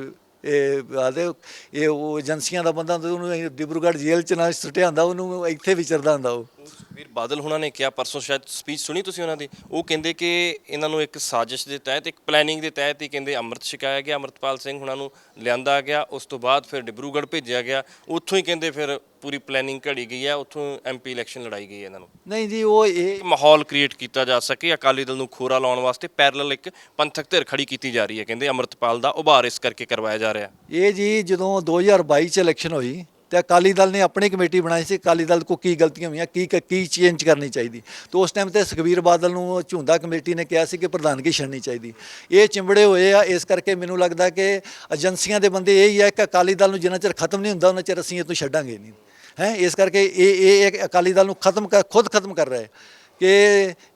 ਇਹ ਆਦੇ, ਇਹ ਉਹ ਏਜੰਸੀਆਂ ਦਾ ਬੰਦਾ ਹੁੰਦਾ, ਉਹਨੂੰ ਡਿਬਰੂਗੜ੍ਹ ਜੇਲ੍ਹ 'ਚ ਨਾ ਸੁੱਟਿਆ ਹੁੰਦਾ, ਉਹਨੂੰ ਇੱਥੇ ਵਿਚਰਦਾ ਹੁੰਦਾ ਉਹ। ਵੀਰ ਬਾਦਲ ਹੁਣਾਂ ਨੇ ਕਿਹਾ, ਪਰਸੋਂ ਸ਼ਾਇਦ ਸਪੀਚ ਸੁਣੀ ਤੁਸੀਂ ਉਹਨਾਂ ਦੀ? ਉਹ ਕਹਿੰਦੇ ਕਿ ਇਹਨਾਂ ਨੂੰ ਇੱਕ ਸਾਜ਼ਿਸ਼ ਦੇ ਤਹਿਤ, ਇੱਕ ਪਲੈਨਿੰਗ ਦੇ ਤਹਿਤ ਹੀ ਕਹਿੰਦੇ ਅੰਮ੍ਰਿਤ ਛਕਾਇਆ ਗਿਆ। ਅੰਮ੍ਰਿਤਪਾਲ ਸਿੰਘ ਹੁਣਾਂ ਨੂੰ ਲਿਆਂਦਾ ਗਿਆ। ਉਸ ਤੋਂ ਬਾਅਦ ਫਿਰ ਡਿਬਰੂਗੜ੍ਹ ਭੇਜਿਆ ਗਿਆ। ਉੱਥੋਂ ਹੀ ਕਹਿੰਦੇ ਫਿਰ ਪੂਰੀ ਪਲੈਨਿੰਗ ਘੜੀ ਗਈ ਹੈ ਉੱਥੋਂ ਐਮਪੀ ਇਲੈਕਸ਼ਨ ਲੜਾਈ ਗਈ ਹੈ ਇਹਨਾਂ ਨੂੰ। ਨਹੀਂ ਜੀ ਉਹ ਇਹ ਮਾਹੌਲ ਕ੍ਰੀਏਟ ਕੀਤਾ ਜਾ ਸਕੇ ਅਕਾਲੀ ਦਲ ਨੂੰ ਖੋਰਾ ਲਾਉਣ ਵਾਸਤੇ ਪੈਰਲਲ ਇੱਕ ਪੰਥਕ ਧਿਰ ਖੜੀ ਕੀਤੀ ਜਾ ਰਹੀ ਹੈ ਕਹਿੰਦੇ ਅੰਮ੍ਰਿਤਪਾਲ ਦਾ ਉਭਾਰ ਇਸ ਕਰਕੇ ਕਰਵਾਇਆ ਜਾ ਰਿਹਾ ਇਹ ਜੀ ਜਦੋਂ 2022 ਚ ਇਲੈਕਸ਼ਨ ਹੋਈ ਤੇ ਅਕਾਲੀ ਦਲ ਨੇ ਆਪਣੀ ਕਮੇਟੀ ਬਣਾਈ ਸੀ ਅਕਾਲੀ ਦਲ ਕੋ ਕੀ ਗਲਤੀਆਂ ਹੋਈਆਂ ਕੀ ਕੀ ਚੇਂਜ ਕਰਨੀ ਚਾਹੀਦੀ। ਤੇ ਉਸ ਟਾਈਮ ਤੇ ਸੁਖਬੀਰ ਬਾਦਲ ਨੂੰ ਝੁੰਦਾ ਕਮੇਟੀ ਨੇ ਕਿਹਾ ਸੀ ਕਿ ਪ੍ਰਧਾਨਗੀ ਛੱਡਣੀ ਚਾਹੀਦੀ। ਇਹ ਚਿੰਬੜੇ ਹੋਏ ਆ ਇਸ ਕਰਕੇ ਮੈਨੂੰ ਲੱਗਦਾ ਕਿ ਏਜੰਸੀਆਂ ਦੇ ਬੰਦੇ ਇਹ ਹੀ ਆ ਕਿ ਅਕਾਲੀ ਦਲ ਨੂੰ ਜਿੰਨਾ ਚਿਰ ਖਤਮ ਨਹੀਂ ਹੁੰਦਾ ਉਹਨਾਂ ਚਿਰ ਅਸੀਂ ਇਹ ਤੋਂ ਛੱਡਾਂਗੇ ਨਹੀਂ। ਹੈ, ਇਸ ਕਰਕੇ ਇਹ ਇਹ ਅਕਾਲੀ ਦਲ ਨੂੰ ਖਤਮ ਕਰ ਖੁਦ ਖਤਮ ਕਰ ਰਹੇ। ਕਿ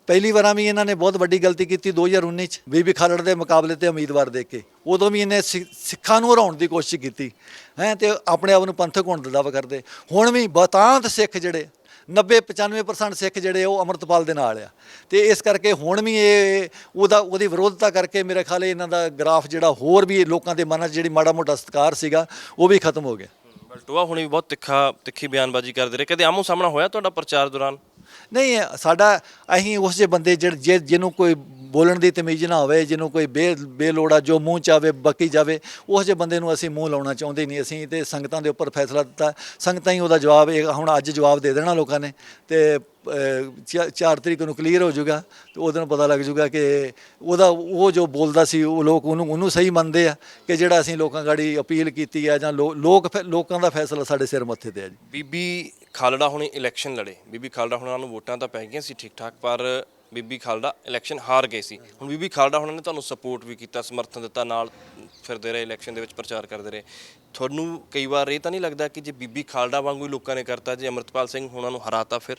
ਪਹਿਲੀ ਵਾਰਾਂ ਵੀ ਇਹਨਾਂ ਨੇ ਬਹੁਤ ਵੱਡੀ ਗਲਤੀ ਕੀਤੀ 2019 ਚ, ਬੀਬੀ ਖਾਲੜ ਦੇ ਮੁਕਾਬਲੇ ਤੇ ਉਮੀਦਵਾਰ ਦੇ ਕੇ। ਉਦੋਂ ਵੀ ਇਹਨੇ ਸਿ- ਸਿੱਖਾਂ ਨੂੰ ਹਰਾਉਣ ਦੀ ਕੋਸ਼ਿਸ਼ ਕੀਤੀ। ਹੈ, ਤੇ ਆਪਣੇ ਆਪ ਨੂੰ ਪੰਥਕ ਹੋਣ ਦਾ ਦਾਅਵਾ ਕਰਦੇ। ਹੁਣ ਵੀ ਬਤਾਂਤ ਸਿੱਖ ਜਿਹੜੇ 90 95% ਸਿੱਖ ਜਿਹੜੇ, ਉਹ ਅਮਰਤਪਾਲ ਦੇ ਨਾਲ ਆ। ਤੇ ਇਸ ਕਰਕੇ ਹੁਣ ਵੀ ਇਹ, ਉਹਦਾ, ਉਹਦੀ ਵਿਰੋਧਤਾ ਕਰਕੇ ਮੇਰੇ ਖਿਆਲ ਇਹਨਾਂ ਦਾ ਗ੍ਰਾਫ ਜਿਹੜਾ ਹੋਰ ਵੀ ਲੋਕਾਂ ਦੇ ਮਨਾਂ 'ਚ ਜਿਹੜੀ ਮਾੜਾ ਮੋਟਾ ਸਤਿਕਾਰ ਸੀਗਾ, ਉਹ ਵੀ ਖਤਮ ਹੋ ਗਿਆ। ਬਲਟੋਆ ਹੁਣੇ ਵੀ ਬਹੁਤ ਤਿੱਖਾ, ਤਿੱਖੀ ਬਿਆਨਬਾਜ਼ੀ ਕਰਦੇ ਰਹੇ। ਕਦੇ ਆਮੋ ਸਾਹਮਣਾ ਹੋਇਆ ਤੁਹਾਡਾ ਪ੍ਰਚਾਰ ਦੌਰਾਨ? ਨਹੀਂ, ਸਾਡਾ ਅਸੀਂ ਉਸ ਜੇ ਬੰਦੇ ਜਿਹੜੇ ਜੇ ਜਿਹਨੂੰ ਕੋਈ ਬੋਲਣ ਦੀ ਤਮੀਜ਼ ਨਾ ਹੋਵੇ, ਜਿਹਨੂੰ ਕੋਈ ਬੇ, ਬੇਲੋੜਾ ਜੋ ਮੂੰਹ ਚ ਆਵੇ, ਬਕੀ ਜਾਵੇ, ਉਹ ਜਿਹੇ ਬੰਦੇ ਨੂੰ ਅਸੀਂ ਮੂੰਹ ਲਾਉਣਾ ਚਾਹੁੰਦੇ ਨਹੀਂ। ਅਸੀਂ ਤੇ ਸੰਗਤਾਂ ਦੇ ਉੱਪਰ ਫੈਸਲਾ ਦਿੱਤਾ। ਸੰਗਤਾਂ ਹੀ ਉਹਦਾ ਜਵਾਬ, ਇਹ ਹੁਣ ਅੱਜ ਜਵਾਬ ਦੇ ਦੇਣਾ ਲੋਕਾਂ ਨੇ। ਤੇ 4 ਤਰੀਕ ਨੂੰ ਕਲੀਅਰ ਹੋ ਜਾਊਗਾ ਤੇ ਉਹਦੇ ਨੂੰ ਪਤਾ ਲੱਗ ਜਾਊਗਾ ਕਿ ਉਹਦਾ, ਉਹ ਜੋ ਬੋਲਦਾ ਸੀ, ਉਹ ਲੋਕ ਉਹਨੂੰ ਉਹਨੂੰ ਸਹੀ ਮੰਨਦੇ ਆ ਕਿ ਜਿਹੜਾ ਅਸੀਂ ਲੋਕਾਂ ਗਾੜੀ ਅਪੀਲ ਕੀਤੀ ਆ ਜਾਂ ਲੋ- ਲੋਕ ਫੈ- ਲੋਕਾਂ ਦਾ ਫੈਸਲਾ ਸਾਡੇ ਸਿਰ ਮੱਥੇ ਤੇ ਆ ਜੀ। ਬੀਬੀ ਖਾਲੜਾ ਹੁਣੇ ਇਲੈਕਸ਼ਨ ਲੜੇ। ਬੀਬੀ ਖਾਲੜਾ ਹੁਣਾਂ ਨੂੰ ਵੋਟਾਂ ਤਾਂ ਪੈ ਗਈਆਂ ਸੀ ਠੀਕ ਠਾਕ ਪਰ ਬੀਬੀ ਖਾਲੜਾ ਇਲੈਕਸ਼ਨ ਹਾਰ ਗਏ ਸੀ। ਹੁਣ ਬੀਬੀ ਖਾਲੜਾ ਉਹਨਾਂ ਨੇ ਤੁਹਾਨੂੰ ਸਪੋਰਟ ਵੀ ਕੀਤਾ, ਸਮਰਥਨ ਦਿੱਤਾ, ਨਾਲ ਫਿਰਦੇ ਰਹੇ ਇਲੈਕਸ਼ਨ ਦੇ ਵਿੱਚ ਪ੍ਰਚਾਰ ਕਰਦੇ ਰਹੇ। ਤੁਹਾਨੂੰ ਕਈ ਵਾਰ ਇਹ ਤਾਂ ਨਹੀਂ ਲੱਗਦਾ ਕਿ ਜੇ ਬੀਬੀ ਖਾਲੜਾ ਵਾਂਗੂ ਹੀ ਲੋਕਾਂ ਨੇ ਕਰਤਾ, ਜੇ ਅਮਰਤਪਾਲ ਸਿੰਘ ਉਹਨਾਂ ਨੂੰ ਹਰਾਤਾ ਫਿਰ?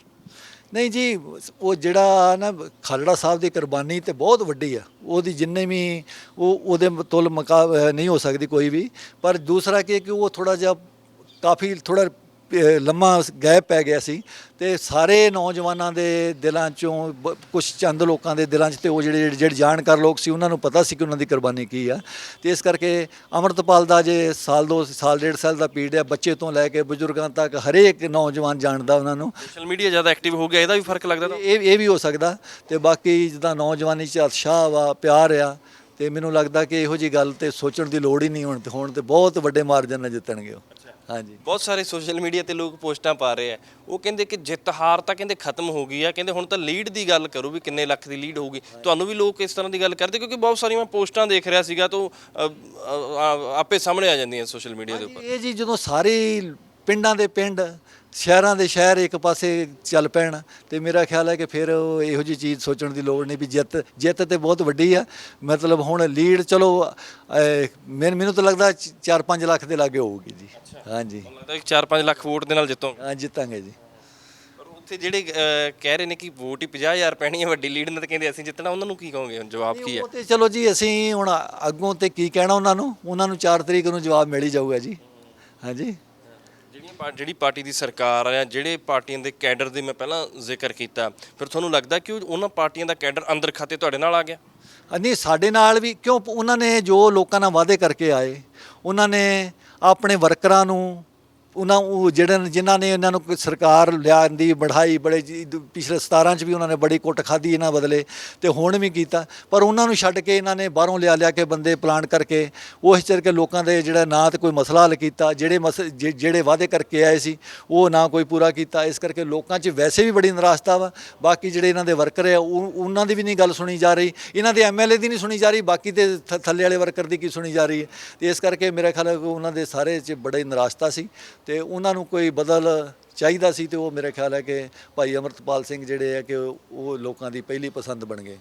ਨਹੀਂ ਜੀ, ਉਹ ਜਿਹੜਾ ਨਾ ਖਾਲੜਾ ਸਾਹਿਬ ਦੀ ਕੁਰਬਾਨੀ ਤੇ ਬਹੁਤ ਵੱਡੀ ਆ। ਉਹਦੀ ਜਿੰਨੇ ਵੀ ਉਹ, ਉਹਦੇ ਤੁਲ ਮੁਕਾ ਨਹੀਂ ਹੋ ਸਕਦੀ ਕੋਈ ਵੀ। ਪਰ ਦੂਸਰਾ ਕੀ ਕਿ ਉਹ ਥੋੜਾ ਜਿਹਾ ਕਾਫੀ ਥੋੜਾ ਲੰਮਾ ਗੈਪ ਪੈ ਗਿਆ ਸੀ ਤੇ ਸਾਰੇ ਨੌਜਵਾਨਾਂ ਦੇ ਦਿਲਾਂ ਚੋਂ ਕੁਝ ਚੰਦ ਲੋਕਾਂ ਦੇ ਦਿਲਾਂ 'ਚ ਤੇ ਉਹ ਜਿਹੜੇ ਜਿਹੜੇ ਜਾਣਕਾਰ ਲੋਕ ਸੀ ਉਹਨਾਂ ਨੂੰ ਪਤਾ ਸੀ ਕਿ ਉਹਨਾਂ ਦੀ ਕੁਰਬਾਨੀ ਕੀ ਆ। ਤੇ ਇਸ ਕਰਕੇ ਅਮਰਤਪਾਲ ਦਾ ਜੇ ਸਾਲ ਦੋ ਸਾਲ ਡੇਢ ਸਾਲ ਦਾ ਪੀਰੀਅਡ ਹੈ ਬੱਚੇ ਤੋਂ ਲੈ ਕੇ ਬਜ਼ੁਰਗਾਂ ਤੱਕ ਹਰੇਕ ਨੌਜਵਾਨ ਜਾਣਦਾ ਉਹਨਾਂ ਨੂੰ। ਸੋਸ਼ਲ ਮੀਡੀਆ ਜ਼ਿਆਦਾ ਐਕਟਿਵ ਹੋ ਗਿਆ ਇਹਦਾ ਵੀ ਫ਼ਰਕ ਲੱਗਦਾ ਤਾਂ? ਇਹ ਇਹ ਵੀ ਹੋ ਸਕਦਾ ਤੇ ਬਾਕੀ ਜਿੱਦਾਂ ਨੌਜਵਾਨੀ ਚ ਉਤਸ਼ਾਹ ਵਾ ਪਿਆਰ ਆ ਤੇ ਮੈਨੂੰ ਲੱਗਦਾ ਕਿ ਇਹੋ ਜੀ ਗੱਲ ਤੇ ਸੋਚਣ ਦੀ ਲੋੜ ਹੀ ਨਹੀਂ ਹੁਣ ਤੇ ਹੁਣ ਤੇ ਬਹੁਤ ਵੱਡੇ ਮਾਰਜਨ ਨਾਲ ਜਿੱਤਣਗੇ ਉਹ। ਹਾਂਜੀ। ਬਹੁਤ ਸਾਰੇ ਸੋਸ਼ਲ ਮੀਡੀਆ ਤੇ ਲੋਕ ਪੋਸਟਾਂ ਪਾ ਰਹੇ ਆ। ਉਹ ਕਹਿੰਦੇ ਕਿ ਜਿੱਤ ਹਾਰ ਤਾਂ ਕਹਿੰਦੇ ਖਤਮ ਹੋ ਗਈ ਆ। ਕਹਿੰਦੇ ਹੁਣ ਤਾਂ ਲੀਡ ਦੀ ਗੱਲ ਕਰੋ ਵੀ ਕਿੰਨੇ ਲੱਖ ਦੀ ਲੀਡ ਹੋਊਗੀ। ਤੁਹਾਨੂੰ ਵੀ ਲੋਕ ਇਸ ਤਰ੍ਹਾਂ ਦੀ ਗੱਲ ਕਰਦੇ ਕਿਉਂਕਿ ਬਹੁਤ ਸਾਰੀਆਂ ਮੈਂ ਪੋਸਟਾਂ ਦੇਖ ਰਿਹਾ ਸੀਗਾ ਤਾਂ ਆਪੇ ਸਾਹਮਣੇ ਆ ਜਾਂਦੀਆਂ ਸੋਸ਼ਲ ਮੀਡੀਆ ਦੇ ਉੱਪਰ। ਇਹ ਜੀ ਜਦੋਂ ਸਾਰੇ ਪਿੰਡਾਂ ਦੇ ਪਿੰਡ ਸ਼ਹਿਰਾਂ ਦੇ ਸ਼ਹਿਰ ਇੱਕ ਪਾਸੇ ਚੱਲ ਪੈਣ ਤੇ ਮੇਰਾ ਖਿਆਲ ਹੈ ਕਿ ਫਿਰ ਉਹ ਇਹੋ ਜੀ ਚੀਜ਼ ਸੋਚਣ ਦੀ ਲੋੜ ਨਹੀਂ ਵੀ ਜਿੱਤ ਜਿੱਤ ਤੇ ਬਹੁਤ ਵੱਡੀ ਆ। ਮਤਲਬ ਹੁਣ ਲੀਡ ਚਲੋ ਮੈਨੂੰ ਮੈਨੂੰ ਤਾਂ ਲੱਗਦਾ 4-5 ਲੱਖ ਦੇ ਲਾਗੇ ਹੋਊਗੀ ਜੀ। ਹਾਂਜੀ। ਲੱਗਦਾ ਕਿ 4-5 ਲੱਖ ਵੋਟ ਦੇ ਨਾਲ ਜਿੱਤੋਂ ਹਾਂ ਜਿੱਤਾਂਗੇ ਜੀ। ਪਰ ਉੱਥੇ ਜਿਹੜੇ ਕਹਿ ਰਹੇ ਨੇ ਕਿ ਵੋਟ ਹੀ 50000 ਪੈਣੀ ਹੈ ਵੱਡੀ ਲੀਡ ਨਾਲ ਤਾਂ ਕਹਿੰਦੇ ਅਸੀਂ ਜਿੱਤਣਾ ਉਹਨਾਂ ਨੂੰ ਕੀ ਕਹੋਗੇ? ਹੁਣ ਜਵਾਬ ਕੀ ਹੈ ਉਹ ਤੇ ਚਲੋ ਜੀ ਅਸੀਂ ਹੁਣ ਅੱਗੋਂ ਤੇ ਕੀ ਕਹਿਣਾ ਉਹਨਾਂ ਨੂੰ? ਉਹਨਾਂ ਨੂੰ 4 ਤਰੀਕ ਨੂੰ ਜਵਾਬ ਮਿਲ ਹੀ ਜਾਊਗਾ ਜੀ। ਹਾਂਜੀ। ਜਿਹੜੀਆਂ ਪਾ- ਜਿਹੜੀ ਪਾਰਟੀ ਦੀ ਸਰਕਾਰ ਆ ਜਿਹੜੇ ਪਾਰਟੀਆਂ ਦੇ ਕੈਡਰ ਦੀ ਮੈਂ ਪਹਿਲਾਂ ਜ਼ਿਕਰ ਕੀਤਾ, ਫਿਰ ਤੁਹਾਨੂੰ ਲੱਗਦਾ ਕਿ ਉਹ- ਉਹਨਾਂ ਪਾਰਟੀਆਂ ਦਾ ਕੈਡਰ ਅੰਦਰ ਖਾਤੇ ਤੁਹਾਡੇ ਨਾਲ ਆ ਗਿਆ? ਨਹੀਂ, ਸਾਡੇ ਨਾਲ ਵੀ ਕਿਉਂ ਉਹਨਾਂ ਨੇ ਜੋ ਲੋਕਾਂ ਨਾਲ ਵਾਅਦੇ ਕਰਕੇ ਆਏ, ਉਹਨਾਂ ਨੇ ਆਪਣੇ ਵਰਕਰਾਂ ਨੂੰ ਉਹਨਾਂ ਉਹ ਜਿਹੜੇ ਜਿਨ੍ਹਾਂ ਨੇ ਇਹਨਾਂ ਨੂੰ ਕੋਈ ਸਰਕਾਰ ਲਿਆਂਦੀ ਬੜਾਈ ਬੜੇ ਜੀ- ਦ- ਪਿਛਲੇ 17 ਚ ਵੀ ਉਹਨਾਂ ਨੇ ਬੜੀ ਕੁੱਟ ਖਾਧੀ ਇਹਨਾਂ ਬਦਲੇ ਤੇ ਹੁਣ ਵੀ ਕੀਤਾ। ਪਰ ਉਹਨਾਂ ਨੂੰ ਛੱਡ ਕੇ ਇਹਨਾਂ ਨੇ ਬਾਹਰੋਂ ਲਿਆ ਲਿਆ ਕੇ ਬੰਦੇ ਪਲਾਨ ਕਰਕੇ ਉਸ ਚਿਰ ਕੇ ਲੋਕਾਂ ਦੇ ਜਿਹੜਾ ਨਾ ਤੇ ਕੋਈ ਮਸਲਾ ਹੱਲ ਕੀਤਾ, ਜਿਹੜੇ ਮਸ, ਜਿ- ਜਿਹੜੇ ਵਾਅਦੇ ਕਰਕੇ ਆਏ ਸੀ, ਉਹ ਨਾ ਕੋਈ ਪੂਰਾ ਕੀਤਾ। ਇਸ ਕਰਕੇ ਲੋਕਾਂ 'ਚ ਵੈਸੇ ਵੀ ਬੜੀ ਨਿਰਾਸ਼ਤਾ ਵਾ। ਬਾਕੀ ਜਿਹੜੇ ਇਹਨਾਂ ਦੇ ਵਰਕਰ ਆ, ਉਹ, ਉਹਨਾਂ ਦੀ ਵੀ ਨਹੀਂ ਗੱਲ ਸੁਣੀ ਜਾ ਰਹੀ। ਇਹਨਾਂ ਦੇ ਐਮਐਲਏ ਦੀ ਨਹੀਂ ਸੁਣੀ ਜਾ ਰਹੀ, ਬਾਕੀ ਤੇ ਥ- ਥੱਲੇ ਵਾਲੇ ਵਰਕਰ ਦੀ ਕੀ ਸੁਣੀ ਜਾ ਰਹੀ ਹੈ। ਤੇ ਇਸ ਕਰਕੇ ਮੇਰਾ ਖਿਆਲ ਹੈ ਕਿ ਉਹਨਾਂ ਦੇ ਸਾਰੇ 'ਚ ਬੜੇ ਨਿਰਾਸ਼ਤਾ ਸੀ। ਤੇ ਉਹਨਾਂ ਨੂੰ ਕੋਈ ਬਦਲ ਚਾਹੀਦਾ ਸੀ ਤੇ ਉਹ ਮੇਰੇ ਖਿਆਲ ਹੈ ਕਿ ਭਾਈ ਅਮਰਤਪਾਲ ਸਿੰਘ ਜਿਹੜੇ ਆ ਕਿ ਉਹ ਲੋਕਾਂ ਦੀ ਪਹਿਲੀ ਪਸੰਦ ਬਣ ਗਏ।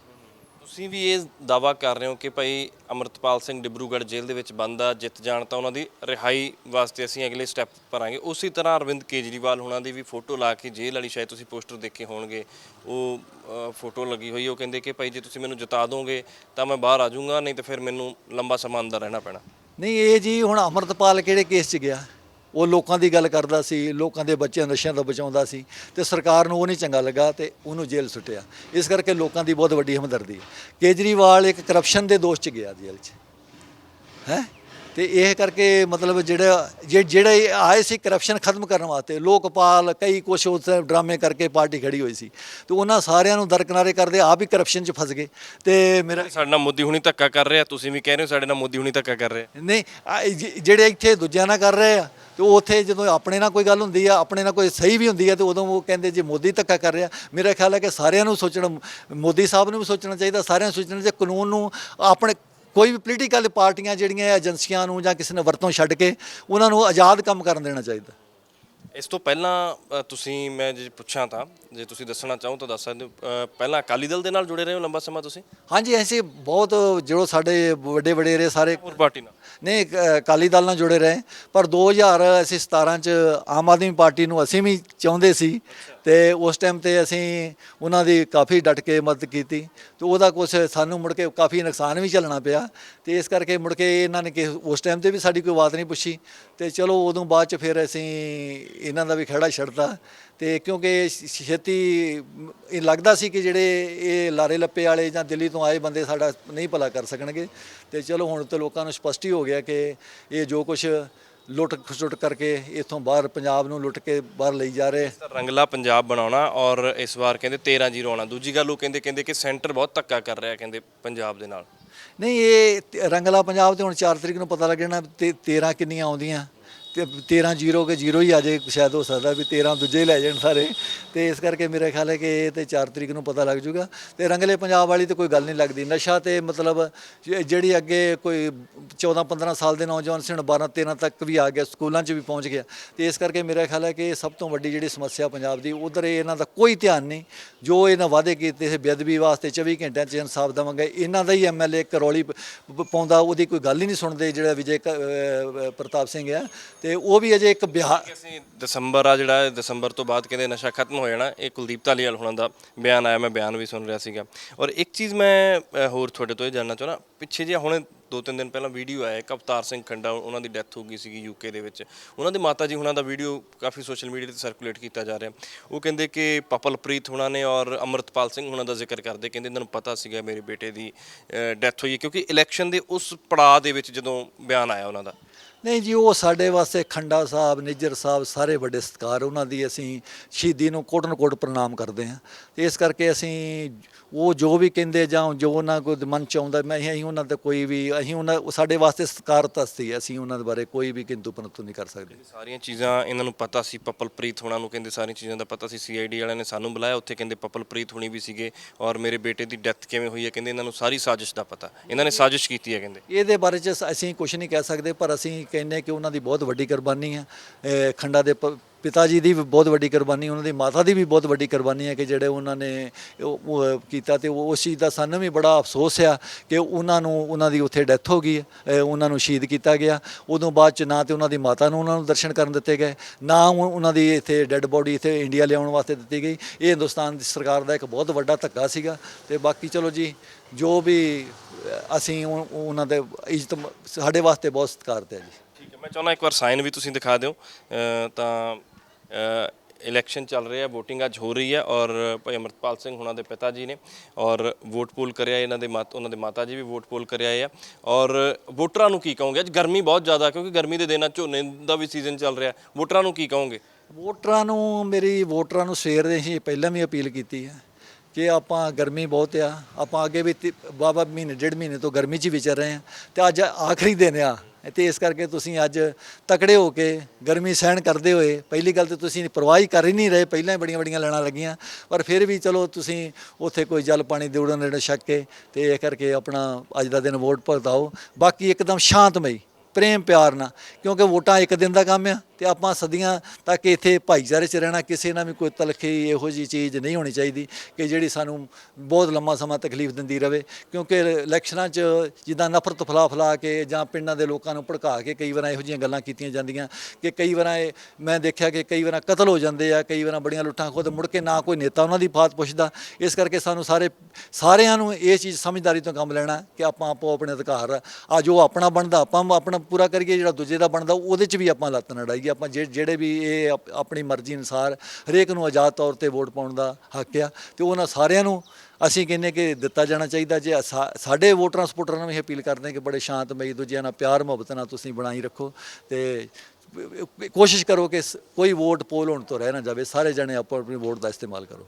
ਤੁਸੀਂ ਵੀ ਇਹ ਦਾਵਾ ਕਰ ਰਹੇ ਹੋ ਕਿ ਭਾਈ ਅਮਰਤਪਾਲ ਸਿੰਘ ਡਿਬਰੂਗੜ੍ਹ ਜੇਲ੍ਹ ਦੇ ਵਿੱਚ ਬੰਦ ਆ ਜਿੱਤ ਜਾਣ ਤਾਂ ਉਹਨਾਂ ਦੀ ਰਿਹਾਈ ਵਾਸਤੇ ਅਸੀਂ ਅਗਲੇ ਸਟੈਪ ਭਰਾਂਗੇ। ਉਸੇ ਤਰ੍ਹਾਂ ਅਰਵਿੰਦ ਕੇਜਰੀਵਾਲ ਹੁਣਾਂ ਦੀ ਵੀ ਫੋਟੋ ਲਾ ਕੇ ਜੇਲ੍ਹ ਵਾਲੀ ਸ਼ਾਇਦ ਤੁਸੀਂ ਪੋਸਟਰ ਦੇਖੇ ਹੋਣਗੇ। ਉਹ ਫੋਟੋ ਲੱਗੀ ਹੋਈ ਹੈ। ਉਹ ਕਹਿੰਦੇ ਕਿ ਭਾਈ ਜੇ ਤੁਸੀਂ ਮੈਨੂੰ ਜਿਤਾ ਦੋਗੇ ਤਾਂ ਮੈਂ ਬਾਹਰ ਆ ਜਾਊਂਗਾ ਨਹੀਂ ਤਾਂ ਫਿਰ ਮੈਨੂੰ ਲੰਬਾ ਸਮਾਂ ਅੰਦਰ ਰਹਿਣਾ ਪੈਣਾ। ਨਹੀਂ ਇਹ ਜੀ ਹੁਣ ਅਮਰਤਪਾਲ ਕਿਹੜੇ ਕੇਸ 'ਚ ਗਿਆ? ਉਹ ਲੋਕਾਂ ਦੀ ਗੱਲ ਕਰਦਾ ਸੀ ਲੋਕਾਂ ਦੇ ਬੱਚਿਆਂ ਨਸ਼ਿਆਂ ਤੋਂ ਬਚਾਉਂਦਾ ਸੀ ਤੇ ਸਰਕਾਰ ਨੂੰ ਉਹ ਨਹੀਂ ਚੰਗਾ ਲੱਗਾ ਤੇ ਉਹਨੂੰ ਜੇਲ੍ਹ ਸੁੱਟਿਆ। ਇਸ ਕਰਕੇ ਲੋਕਾਂ ਦੀ ਬਹੁਤ ਵੱਡੀ ਹਮਦਰਦੀ ਹੈ। ਕੇਜਰੀਵਾਲ ਇੱਕ ਕਰਪਸ਼ਨ ਦੇ ਦੋਸ਼ 'ਚ ਗਿਆ ਜੇਲ੍ਹ 'ਚ। ਹੈ? ਤੇ ਇਹ ਕਰਕੇ ਮਤਲਬ ਜਿਹੜਾ ਜੇ- ਜਿਹੜੇ ਆਏ ਸੀ ਕਰਪਸ਼ਨ ਖਤਮ ਕਰਨ ਵਾਸਤੇ ਲੋਕਪਾਲ ਕਈ ਕੁਛ ਉਸ ਡਰਾਮੇ ਕਰਕੇ ਪਾਰਟੀ ਖੜੀ ਹੋਈ ਸੀ। ਤੇ ਉਹਨਾਂ ਸਾਰਿਆਂ ਨੂੰ ਦਰਕਿਨਾਰੇ ਕਰਦੇ ਆਪ ਹੀ ਕਰਪਸ਼ਨ 'ਚ ਫਸ ਗਏ। ਤੇ ਮੇਰਾ ਸਾਡੇ ਨਾਲ ਮੋਦੀ ਹੁਣੀ ਧੱਕਾ ਕਰ ਰਿਹਾ ਤੁਸੀਂ ਵੀ ਕਹਿ ਰਹੇ ਹੋ ਸਾਡੇ ਨਾਲ ਮੋਦੀ ਹੁਣੀ ਧੱਕਾ ਕਰ ਰਿਹਾ। ਨਹੀਂ ਜਿਹੜੇ ਇੱਥੇ ਦੂਜਿਆਂ ਨਾਲ ਕਰ ਰਹੇ ਆ ਤੇ ਉਹ ਉੱਥੇ ਜਦੋਂ ਆਪਣੇ ਨਾਲ ਕੋਈ ਗੱਲ ਹੁੰਦੀ ਆ, ਆਪਣੇ ਨਾਲ ਕੋਈ ਸਹੀ ਵੀ ਹੁੰਦੀ ਆ, ਤੇ ਉਦੋਂ ਉਹ ਕਹਿੰਦੇ ਜੇ ਮੋਦੀ ਧੱਕਾ ਕਰ ਰਿਹਾ। ਮੇਰਾ ਖਿਆਲ ਹੈ ਕਿ ਸਾਰਿਆਂ ਨੂੰ ਸੋਚਣਾ, ਮੋਦੀ ਸਾਹਿਬ ਨੂੰ ਵੀ ਸੋਚਣਾ ਚਾਹੀਦਾ, ਸਾਰਿਆਂ ਨੂੰ ਸੋਚਣਾ ਚਾਹੀਦਾ, ਕਾਨੂੰਨ ਨੂੰ ਆਪਣੇ ਕੋਈ ਵੀ ਪੋਲੀਟੀਕਲ ਪਾਰਟੀਆਂ ਜਿਹੜੀਆਂ ਏਜੰਸੀਆਂ ਨੂੰ ਜਾਂ ਕਿਸੇ ਨੇ ਵਰਤੋਂ ਛੱਡ ਕੇ, ਉਹਨਾਂ ਨੂੰ ਆਜ਼ਾਦ ਕੰਮ ਕਰਨ ਦੇਣਾ ਚਾਹੀਦਾ। ਇਸ ਤੋਂ ਪਹਿਲਾਂ ਤੁਸੀਂ ਮੈਂ ਜੇ ਪੁੱਛਾਂ ਤਾਂ ਜੇ ਤੁਸੀਂ ਦੱਸਣਾ ਚਾਹੋ ਤਾਂ ਦੱਸ ਸਕਦੇ ਹੋ। ਪਹਿਲਾਂ ਅਕਾਲੀ ਦਲ ਦੇ ਨਾਲ ਜੁੜੇ ਰਹੇ ਹੋ ਲੰਬਾ ਸਮਾਂ ਤੁਸੀਂ? ਹਾਂਜੀ ਐਸੇ ਬਹੁਤ ਜਿਹੜੇ ਸਾਡੇ ਵੱਡੇ ਵਡੇਰੇ ਸਾਰੇ ਹੋਰ ਪਾਰਟੀ ਨਾਲ? ਨਹੀਂ ਅਕਾਲੀ ਦਲ ਨਾਲ ਜੁੜੇ ਰਹੇ। ਪਰ 2000 ਅਸੀਂ 17 ਚ ਆਮ ਆਦਮੀ ਪਾਰਟੀ ਨੂੰ ਅਸੀਂ ਵੀ ਚਾਹੁੰਦੇ ਸੀ। ਤੇ ਉਸ ਟਾਈਮ ਤੇ ਅਸੀਂ ਉਹਨਾਂ ਦੀ ਕਾਫੀ ਡਟ ਕੇ ਮਦਦ ਕੀਤੀ। ਤੇ ਉਹਦਾ ਕੁਝ ਸਾਨੂੰ ਮੁੜ ਕੇ ਕਾਫੀ ਨੁਕਸਾਨ ਵੀ ਝੱਲਣਾ ਪਿਆ। ਤੇ ਇਸ ਕਰਕੇ ਮੁੜ ਕੇ ਇਹਨਾਂ ਨੇ ਕਿ ਉਸ ਟਾਈਮ ਤੇ ਵੀ ਸਾਡੀ ਕੋਈ ਬਾਤ ਨਹੀਂ ਪੁੱਛੀ। ਤੇ ਚਲੋ ਉਦੋਂ ਬਾਅਦ ਚ ਫਿਰ ਅਸੀਂ ਇਹਨਾਂ ਦਾ ਵੀ ਖੜਾ ਛੱਡਤਾ। ਤੇ ਕਿਉਂਕਿ ਛੇਤੀ ਇਹ ਲੱਗਦਾ ਸੀ ਕਿ ਜਿਹੜੇ ਇਹ ਲਾਰੇ ਲੱਪੇ ਵਾਲੇ ਜਾਂ ਦਿੱਲੀ ਤੋਂ ਆਏ ਬੰਦੇ ਸਾਡਾ ਨਹੀਂ ਭਲਾ ਕਰ ਸਕਣਗੇ। ਤੇ ਚਲੋ ਹੁਣ ਤੇ ਲੋਕਾਂ ਨੂੰ ਸਪਸ਼ਟ ਹੀ ਹੋ ਗਿਆ ਕਿ ਇਹ ਜੋ ਕੁਝ ਲੁੱਟ ਖਸੁੱਟ ਕਰਕੇ ਇਥੋਂ ਬਾਹਰ ਪੰਜਾਬ ਨੂੰ ਲੁੱਟ ਕੇ ਬਾਹਰ ਲਈ ਜਾ ਰਹੇ। ਰੰਗਲਾ ਪੰਜਾਬ ਬਣਾਉਣਾ ਔਰ ਇਸ ਵਾਰ ਕਹਿੰਦੇ 13 ਜ਼ੀਰੋ ਆਉਣਾ। ਦੂਜੀ ਗੱਲ ਉਹ ਕਹਿੰਦੇ ਕਹਿੰਦੇ ਕਿ ਸੈਂਟਰ ਬਹੁਤ ਧੱਕਾ ਕਰ ਰਿਹਾ ਕਹਿੰਦੇ ਪੰਜਾਬ ਦੇ ਨਾਲ। ਨਹੀਂ ਇਹ ਰੰਗਲਾ ਪੰਜਾਬ ਤੇ ਹੁਣ 4 ਤਰੀਕ ਨੂੰ ਪਤਾ ਲੱਗਣਾ ਤੇ 13 ਕਿੰਨੀਆਂ ਆਉਂਦੀਆਂ। ਤੇ 13 ਜ਼ੀਰੋ ਕੇ ਜ਼ੀਰੋ ਹੀ ਆ ਜੇ ਸ਼ਾਇਦ ਹੋ ਸਕਦਾ ਵੀ 13 ਦੂਜੇ ਲੈ ਜਾਣ ਸਾਰੇ। ਤੇ ਇਸ ਕਰਕੇ ਮੇਰਾ ਖਿਆਲ ਹੈ ਕਿ ਇਹ ਤੇ 4 ਤਰੀਕ ਨੂੰ ਪਤਾ ਲੱਗ ਜੂਗਾ ਤੇ ਰੰਗਲੇ ਪੰਜਾਬ ਵਾਲੀ ਤੇ ਕੋਈ ਗੱਲ ਨਹੀਂ ਲੱਗਦੀ। ਨਸ਼ਾ ਤੇ ਮਤਲਬ ਜਿਹੜੀ ਅੱਗੇ ਕੋਈ 14 15 ਸਾਲ ਦੇ ਨੌਜਵਾਨ ਸੀ, ਹੁਣ 12 13 ਤੱਕ ਵੀ ਆ ਗਿਆ, ਸਕੂਲਾਂ 'ਚ ਵੀ ਪਹੁੰਚ ਗਿਆ। ਤੇ ਇਸ ਕਰਕੇ ਮੇਰਾ ਖਿਆਲ ਹੈ ਕਿ ਇਹ ਸਭ ਤੋਂ ਵੱਡੀ ਜਿਹੜੀ ਸਮੱਸਿਆ ਪੰਜਾਬ ਦੀ, ਉਧਰ ਇਹਨਾਂ ਦਾ ਕੋਈ ਧਿਆਨ ਨਹੀਂ। ਜੋ ਇਹਨਾਂ ਵਾਅਦੇ ਕੀਤੇ ਸੀ ਬੇਅਦਬੀ ਵਾਸਤੇ 24 ਘੰਟਿਆਂ 'ਚ ਇਨਸਾਫ ਦੇਵਾਂਗੇ, ਇਹਨਾਂ ਦਾ ਹੀ ਐਮਐਲਏ ਕਰੌਲੀ ਪ- ਪ- ਪਾਉਂਦਾ, ਉਹਦੀ ਕੋਈ ਗੱਲ ਹੀ ਨਹੀਂ ਸੁਣਦੇ ਜਿਹੜਾ ਵਿਜੇ ਪ੍ਰਤਾਪ ਸਿੰਘ ਹੈ ਤੇ ਉਹ ਵੀ ਅਜੇ ਇੱਕ ਬਿਹਾਰ ਕਿ ਅਸੀਂ ਦਸੰਬਰ ਆ ਜਿਹੜਾ ਇਹ ਦਸੰਬਰ ਤੋਂ ਬਾਅਦ ਕਹਿੰਦੇ ਨਸ਼ਾ ਖਤਮ ਹੋ ਜਾਣਾ ਇਹ ਕੁਲਦੀਪ ਧਾਲੀਵਾਲ ਹੁਣਾਂ ਦਾ ਬਿਆਨ ਆਇਆ ਮੈਂ ਬਿਆਨ ਵੀ ਸੁਣ ਰਿਹਾ ਸੀਗਾ। ਔਰ ਇੱਕ ਚੀਜ਼ ਮੈਂ ਅ, ਹੋਰ ਤੁਹਾਡੇ ਤੋਂ ਇਹ ਜਾਣਨਾ ਚਾਹੁੰਦਾ ਪਿੱਛੇ ਜਿਹਾ ਹੁਣੇ ਦੋ ਤਿੰਨ ਦਿਨ ਪਹਿਲਾਂ ਵੀਡੀਓ ਆਇਆ ਇੱਕ ਅਵਤਾਰ ਸਿੰਘ ਖੰਡਾ ਉਹਨਾਂ ਦੀ ਡੈਥ ਹੋ ਗਈ ਸੀਗੀ ਯੂਕੇ ਦੇ ਵਿੱਚ। ਉਹਨਾਂ ਦੇ ਮਾਤਾ ਜੀ ਹੁਣਾਂ ਦਾ ਵੀਡੀਓ ਕਾਫੀ ਸੋਸ਼ਲ ਮੀਡੀਆ ਤੇ ਸਰਕੂਲੇਟ ਕੀਤਾ ਜਾ ਰਿਹਾ। ਉਹ ਕਹਿੰਦੇ ਕਿ ਪਪਲਪ੍ਰੀਤ ਹੁਣਾਂ ਨੇ ਔਰ ਅਮਰਤਪਾਲ ਸਿੰਘ ਹੁਣਾਂ ਦਾ ਜ਼ਿਕਰ ਕਰਦੇ ਕਹਿੰਦੇ ਇਹਨਾਂ ਨੂੰ ਪਤਾ ਸੀਗਾ ਮੇਰੇ ਬੇਟੇ ਦੀ ਡੈਥ ਹੋਈ ਹੈ ਕਿਉਂਕਿ ਇਲੈਕਸ਼ਨ ਦੇ ਉਸ ਪੜਾਅ ਦੇ ਵਿੱਚ ਜਦੋਂ ਬਿਆਨ ਆਇਆ ਉਹਨਾਂ ਦਾ। ਨਹੀਂ ਜੀ ਉਹ ਸਾਡੇ ਵਾਸਤੇ ਖੰਡਾ ਸਾਹਿਬ ਨਿੱਜਰ ਸਾਹਿਬ ਸਾਰੇ ਵੱਡੇ ਸਤਿਕਾਰ ਉਹਨਾਂ ਦੀ ਅਸੀਂ ਸ਼ਹੀਦੀ ਨੂੰ ਕੋਟਨ ਕੋਟ ਪ੍ਰਣਾਮ ਕਰਦੇ ਹਾਂ। ਤੇ ਇਸ ਕਰਕੇ ਅਸੀਂ ਉਹ ਜੋ ਵੀ ਕਹਿੰਦੇ ਜਾਂ ਜੋ ਉਹਨਾਂ ਕੋ ਮਨ ਚ ਆਉਂਦਾ ਮੈਂ ਅਸੀਂ ਉਹਨਾਂ ਤੇ ਕੋਈ ਵੀ ਅਸੀਂ ਉਹਨਾਂ ਉਹ ਸਾਡੇ ਵਾਸਤੇ ਸਤਿਕਾਰਤ ਹੈ ਅਸੀਂ ਉਹਨਾਂ ਦੇ ਬਾਰੇ ਕੋਈ ਵੀ ਕਿੰਤੂ ਪਰੰਤੂ ਨਹੀਂ ਕਰ ਸਕਦੇ। ਸਾਰੀਆਂ ਚੀਜ਼ਾਂ ਇਹਨਾਂ ਨੂੰ ਪਤਾ ਸੀ ਪਪਲਪ੍ਰੀਤ ਹੋਣਾ ਨੂੰ ਕਹਿੰਦੇ ਸਾਰੀਆਂ ਚੀਜ਼ਾਂ ਦਾ ਪਤਾ ਸੀ ਸੀਆਈਡੀ ਵਾਲਿਆਂ ਨੇ ਸਾਨੂੰ ਬੁਲਾਇਆ ਉੱਥੇ ਕਹਿੰਦੇ ਪਪਲਪ੍ਰੀਤ ਹੋਣੀ ਵੀ ਸੀਗੇ ਔਰ ਮੇਰੇ ਬੇਟੇ ਦੀ ਡੈਥ ਕਿਵੇਂ ਹੋਈ ਹੈ ਕਹਿੰਦੇ ਇਹਨਾਂ ਨੂੰ ਸਾਰੀ ਸਾਜ਼ਿਸ਼ ਦਾ ਪਤਾ। ਇਹਨਾਂ ਨੇ ਸਾਜ਼ਿਸ਼ ਕੀਤੀ ਹੈ ਕਹਿੰਦੇ। ਇਹਦੇ ਬਾਰੇ ਚ ਅਸੀਂ ਕੁਝ ਨਹੀਂ ਕਹਿ ਸਕਦੇ ਪਰ ਅਸੀਂ ਕਹਿੰਦੇ ਕਿ ਉਹਨਾਂ ਦੀ ਬਹੁਤ ਵੱਡੀ ਕੁਰਬਾਨੀ ਹੈ। ਖੰਡਾ ਦੇ ਪਿਤਾ ਜੀ ਦੀ ਵੀ ਬਹੁਤ ਵੱਡੀ ਕੁਰਬਾਨੀ, ਉਹਨਾਂ ਦੀ ਮਾਤਾ ਦੀ ਵੀ ਬਹੁਤ ਵੱਡੀ ਕੁਰਬਾਨੀ ਹੈ ਕਿ ਜਿਹੜੇ ਉਹਨਾਂ ਨੇ ਕੀਤਾ ਤੇ ਉਹ- ਉਸ ਚੀਜ਼ ਦਾ ਸਾਨੂੰ ਵੀ ਬੜਾ ਅਫਸੋਸ ਆ ਕਿ ਉਹਨਾਂ ਨੂੰ, ਉਹਨਾਂ ਦੀ ਉੱਥੇ ਡੈਥ ਹੋ ਗਈ ਉਹਨਾਂ ਨੂੰ ਸ਼ਹੀਦ ਕੀਤਾ ਗਿਆ। ਉਦੋਂ ਬਾਅਦ ਚ ਨਾ ਤੇ ਉਹਨਾਂ ਦੀ ਮਾਤਾ ਨੂੰ ਉਹਨਾਂ ਨੂੰ ਦਰਸ਼ਨ ਕਰਨ ਦਿੱਤੇ ਗਏ, ਨਾ ਉਹਨਾਂ ਦੀ ਇੱਥੇ ਡੈੱਡ ਬੋਡੀ ਇੱਥੇ ਇੰਡੀਆ ਲਿਆਉਣ ਵਾਸਤੇ ਦਿੱਤੀ ਗਈ। ਇਹ ਹਿੰਦੁਸਤਾਨ ਦੀ ਸਰਕਾਰ ਦਾ ਇੱਕ ਬਹੁਤ ਵੱਡਾ ਧੱਕਾ ਸੀਗਾ। ਤੇ ਬਾਕੀ ਚਲੋ ਜੀ, ਜੋ ਵੀ ਅਸੀਂ ਉਹ- ਉਹਨਾਂ ਦੇ ਇੱਜ਼ਤ ਮ- ਸਾਡੇ ਵਾਸਤੇ ਬਹੁਤ ਸਤਿਕਾਰਤ ਹੈ ਜੀ। ਠੀਕ ਹੈ ਮੈਂ ਚਾਹੁੰਦਾ ਇੱਕ ਵਾਰ ਸਾਈਨ ਵੀ ਤੁਸੀਂ ਦਿਖਾ ਦਿਓ। ਅ, ਤਾਂ ਇਲੈਕਸ਼ਨ ਚੱਲ ਰਿਹਾ VOTING ਅੱਜ ਹੋ ਰਹੀ ਹੈ ਔਰ ਭਾਈ ਅਮਰਤਪਾਲ ਸਿੰਘ ਹੁਣਾਂ ਦੇ ਪਿਤਾ ਜੀ ਨੇ ਔਰ ਵੋਟ ਪੋਲ ਕਰਿਆ ਇਹਨਾਂ ਦੇ ਮਾਤ ਉਹਨਾਂ ਦੇ ਮਾਤਾ ਜੀ ਵੀ ਵੋਟ ਪੋਲ ਕਰਿਆ ਆ। ਔਰ ਵੋਟਰਾਂ ਨੂੰ ਕੀ ਕਹੋਗੇ? ਅੱਜ ਗਰਮੀ ਬਹੁਤ ਜ਼ਿਆਦਾ ਕਿਉਂਕਿ ਗਰਮੀ ਦੇ ਦਿਨਾਂ ਝੋਨੇ ਦਾ ਵੀ ਸੀਜ਼ਨ ਚੱਲ ਰਿਹਾ। ਵੋਟਰਾਂ ਨੂੰ ਕੀ ਕਹੋਗੇ? ਵੋਟਰਾਂ ਨੂੰ ਮੇਰੀ ਵੋਟਰਾਂ ਨੂੰ ਸਵੇਰ ਦੇ ਹੀ ਪਹਿਲਾਂ ਵੀ ਅਪੀਲ ਕੀਤੀ ਹੈ। ਕਿ ਆਪਾਂ ਗਰਮੀ ਬਹੁਤ ਆ, ਆਪਾਂ ਅੱਗੇ ਵੀ ਤੀ- ਬਾਬਾ ਮਹੀਨੇ, ਡੇਢ ਮਹੀਨੇ ਤੋਂ ਗਰਮੀ 'ਚ ਹੀ ਵਿਚਰ ਰਹੇ ਆ ਤੇ ਅੱਜ ਆਖਰੀ ਦਿਨ ਆ। ਤੇ ਇਸ ਕਰਕੇ ਤੁਸੀਂ ਅੱਜ ਤਕੜੇ ਹੋ ਕੇ ਗਰਮੀ ਸਹਿਣ ਕਰਦੇ ਹੋਏ, ਪਹਿਲੀ ਗੱਲ ਤੇ ਤੁਸੀਂ ਪਰਵਾਹ ਹੀ ਕਰ ਹੀ ਨਹੀਂ ਰਹੇ, ਪਹਿਲਾਂ ਹੀ ਬੜੀਆਂ ਬੜੀਆਂ ਲੈਣਾ ਲੱਗੀਆਂ, ਪਰ ਫਿਰ ਵੀ ਚਲੋ ਤੁਸੀਂ ਉੱਥੇ ਕੋਈ ਜਲ ਪਾਣੀ ਦੇਉੜਨ ਨੇੜੇ ਛੱਕ ਕੇ ਤੇ ਇਹ ਕਰਕੇ ਆਪਣਾ ਅੱਜ ਦਾ ਦਿਨ ਵੋਟ ਭਗਤਾਓ। ਬਾਕੀ ਇੱਕਦਮ ਸ਼ਾਂਤਮਈ, ਪ੍ਰੇਮ ਪਿਆਰ ਨਾਲ, ਕਿਉਂਕਿ ਵੋਟਾਂ ਇੱਕ ਦਿਨ ਦਾ ਕੰਮ ਆ। ਤੇ ਆਪਾਂ ਸਦੀਆਂ ਤੱਕ ਇੱਥੇ ਭਾਈਚਾਰੇ 'ਚ ਰਹਿਣਾ, ਕਿਸੇ ਨਾਲ ਵੀ ਕੋਈ ਤਲਖੀ ਇਹੋ ਜੀ ਚੀਜ਼ ਨਹੀਂ ਹੋਣੀ ਚਾਹੀਦੀ ਕਿ ਜਿਹੜੀ ਸਾਨੂੰ ਬਹੁਤ ਲੰਮਾ ਸਮਾਂ ਤਕਲੀਫ ਦਿੰਦੀ ਰਵੇ। ਕਿਉਂਕਿ ਇਲੈਕਸ਼ਨਾਂ 'ਚ ਜਿੱਦਾਂ ਨਫ਼ਰਤ ਫਲਾ ਫਲਾ ਕੇ ਜਾਂ ਪਿੰਡਾਂ ਦੇ ਲੋਕਾਂ ਨੂੰ ਭੜਕਾ ਕੇ ਕਈ ਵਾਰ ਇਹੋ ਜਿਹੀਆਂ ਗੱਲਾਂ ਕੀਤੀਆਂ ਜਾਂਦੀਆਂ ਕਿ ਕਈ ਵਾਰ ਇਹ ਮੈਂ ਦੇਖਿਆ ਕਿ ਕਈ ਵਾਰ ਕਤਲ ਹੋ ਜਾਂਦੇ ਆ, ਕਈ ਵਾਰ ਬੜੀਆਂ ਲੁੱਟਾਂ ਖੁਦ ਮੁੜ ਕੇ ਨਾ ਕੋਈ ਨੇਤਾ ਉਹਨਾਂ ਦੀ ਬਾਤ ਪੁੱਛਦਾ। ਇਸ ਕਰਕੇ ਸਾਨੂੰ ਸਾਰੇ, ਸਾਰਿਆਂ ਨੂੰ ਇਹ ਚੀਜ਼ ਸਮਝਦਾਰੀ ਤੋਂ ਕੰਮ ਲੈਣਾ ਕਿ ਆਪਾਂ ਆਪੋ ਆਪਣੇ ਅਧਿਕਾਰ ਆ। ਜੋ ਆਪਣਾ ਬਣਦਾ, ਆਪਾਂ ਆਪਣਾ ਪੂਰਾ ਕਰੀਏ, ਜਿਹੜਾ ਦੂਜੇ ਦਾ ਬਣਦਾ, ਉਹਦੇ 'ਚ ਵੀ ਆਪਾਂ ਲੱਤ ਨਾ ਡਾਈਏ ਆਪਾਂ ਜੇ- ਜਿਹੜੇ ਵੀ ਇਹ ਆਪ- ਆਪਣੀ ਮਰਜ਼ੀ ਅਨੁਸਾਰ ਹਰੇਕ ਨੂੰ ਆਜ਼ਾਦ ਤੌਰ ਤੇ ਵੋਟ ਪਾਉਣ ਦਾ ਹੱਕ ਆ, ਤੇ ਉਹਨਾਂ ਸਾਰਿਆਂ ਨੂੰ ਅਸੀਂ ਕਹਿੰਦੇ ਕਿ ਦਿੱਤਾ ਜਾਣਾ ਚਾਹੀਦਾ ਜੇ ਸਾ- ਸਾਡੇ ਵੋਟਰਾਂ ਸਪੋਰਟਰਾਂ ਨੂੰ ਵੀ ਅਪੀਲ ਕਰਦੇ ਹਾਂ ਕਿ ਬੜੇ ਸ਼ਾਂਤਮਈ ਦੂਜਿਆਂ ਨਾਲ ਪਿਆਰ ਮੁਹੱਬਤ ਨਾਲ ਤੁਸੀਂ ਬਣਾਈ ਰੱਖੋ ਤੇ ਕੋਸ਼ਿਸ਼ ਕਰੋ ਕਿ ਸ- ਕੋਈ ਵੋਟ ਪੋਲ ਹੋਣ ਤੋਂ ਰਹਿ ਨਾ ਜਾਵੇ, ਸਾਰੇ ਜਣੇ ਆਪੋ, ਆਪਣੀ ਵੋਟ ਦਾ ਇਸਤੇਮਾਲ ਕਰੋ।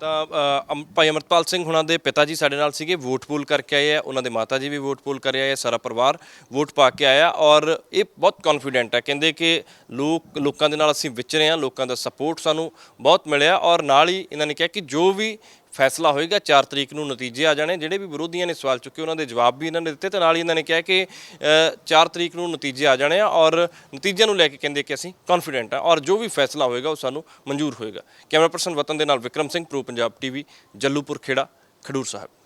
ਤਾਂ ਅ, ਅਮ- ਭਾਈ ਅਮਰਪਾਲ ਸਿੰਘ ਹੁਣਾਂ ਦੇ ਪਿਤਾ ਜੀ ਸਾਡੇ ਨਾਲ ਸੀਗੇ ਵੋਟ ਪੂਲ ਕਰਕੇ ਆਏ ਆ। ਉਹਨਾਂ ਦੇ ਮਾਤਾ ਜੀ ਵੀ ਵੋਟ ਪੂਲ ਕਰ ਆਏ ਆ ਸਾਰਾ ਪਰਿਵਾਰ ਵੋਟ ਪਾ ਕੇ ਆਇਆ ਔਰ ਇਹ ਬਹੁਤ ਕੌਨਫੀਡੈਂਟ ਹੈ ਕਹਿੰਦੇ ਕਿ ਲੋਕ ਲੋਕਾਂ ਦੇ ਨਾਲ ਅਸੀਂ ਵਿਚਰੇ ਆ ਲੋਕਾਂ ਦਾ ਸਪੋਰਟ ਸਾਨੂੰ ਬਹੁਤ ਮਿਲਿਆ ਔਰ ਨਾਲ ਹੀ ਇਹਨਾਂ ਨੇ ਕਿਹਾ ਕਿ ਜੋ ਵੀ ਫੈਸਲਾ ਹੋਏਗਾ 4 ਤਰੀਕ ਨੂੰ ਨਤੀਜੇ ਆ ਜਾਣੇ। ਜਿਹੜੇ ਵੀ ਵਿਰੋਧੀਆਂ ਨੇ ਸਵਾਲ ਚੁੱਕੇ, ਉਹਨਾਂ ਦੇ ਜਵਾਬ ਵੀ ਇਹਨਾਂ ਨੇ ਦਿੱਤੇ ਤੇ ਨਾਲ ਹੀ ਇਹਨਾਂ ਨੇ ਕਿਹਾ ਕਿ 4 ਤਰੀਕ ਨੂੰ ਨਤੀਜੇ ਆ ਜਾਣੇ ਆ ਔਰ ਨਤੀਜਿਆਂ ਨੂੰ ਲੈ ਕੇ ਕਹਿੰਦੇ ਕਿ ਅਸੀਂ ਕੌਨਫੀਡੈਂਟ ਆ ਔਰ ਜੋ ਵੀ ਫੈਸਲਾ ਹੋਏਗਾ, ਉਹ ਸਾਨੂੰ ਮਨਜ਼ੂਰ ਹੋਏਗਾ। ਕੈਮਰਾ ਪਰਸਨ ਵਤਨ ਦੇ ਨਾਲ ਵਿਕਰਮ ਸਿੰਘ, ਪ੍ਰੋ ਪੰਜਾਬ ਟੀਵੀ, ਜੱਲੂਪੁਰ ਖੇੜਾ, ਖਡੂਰ ਸਾਹਿਬ।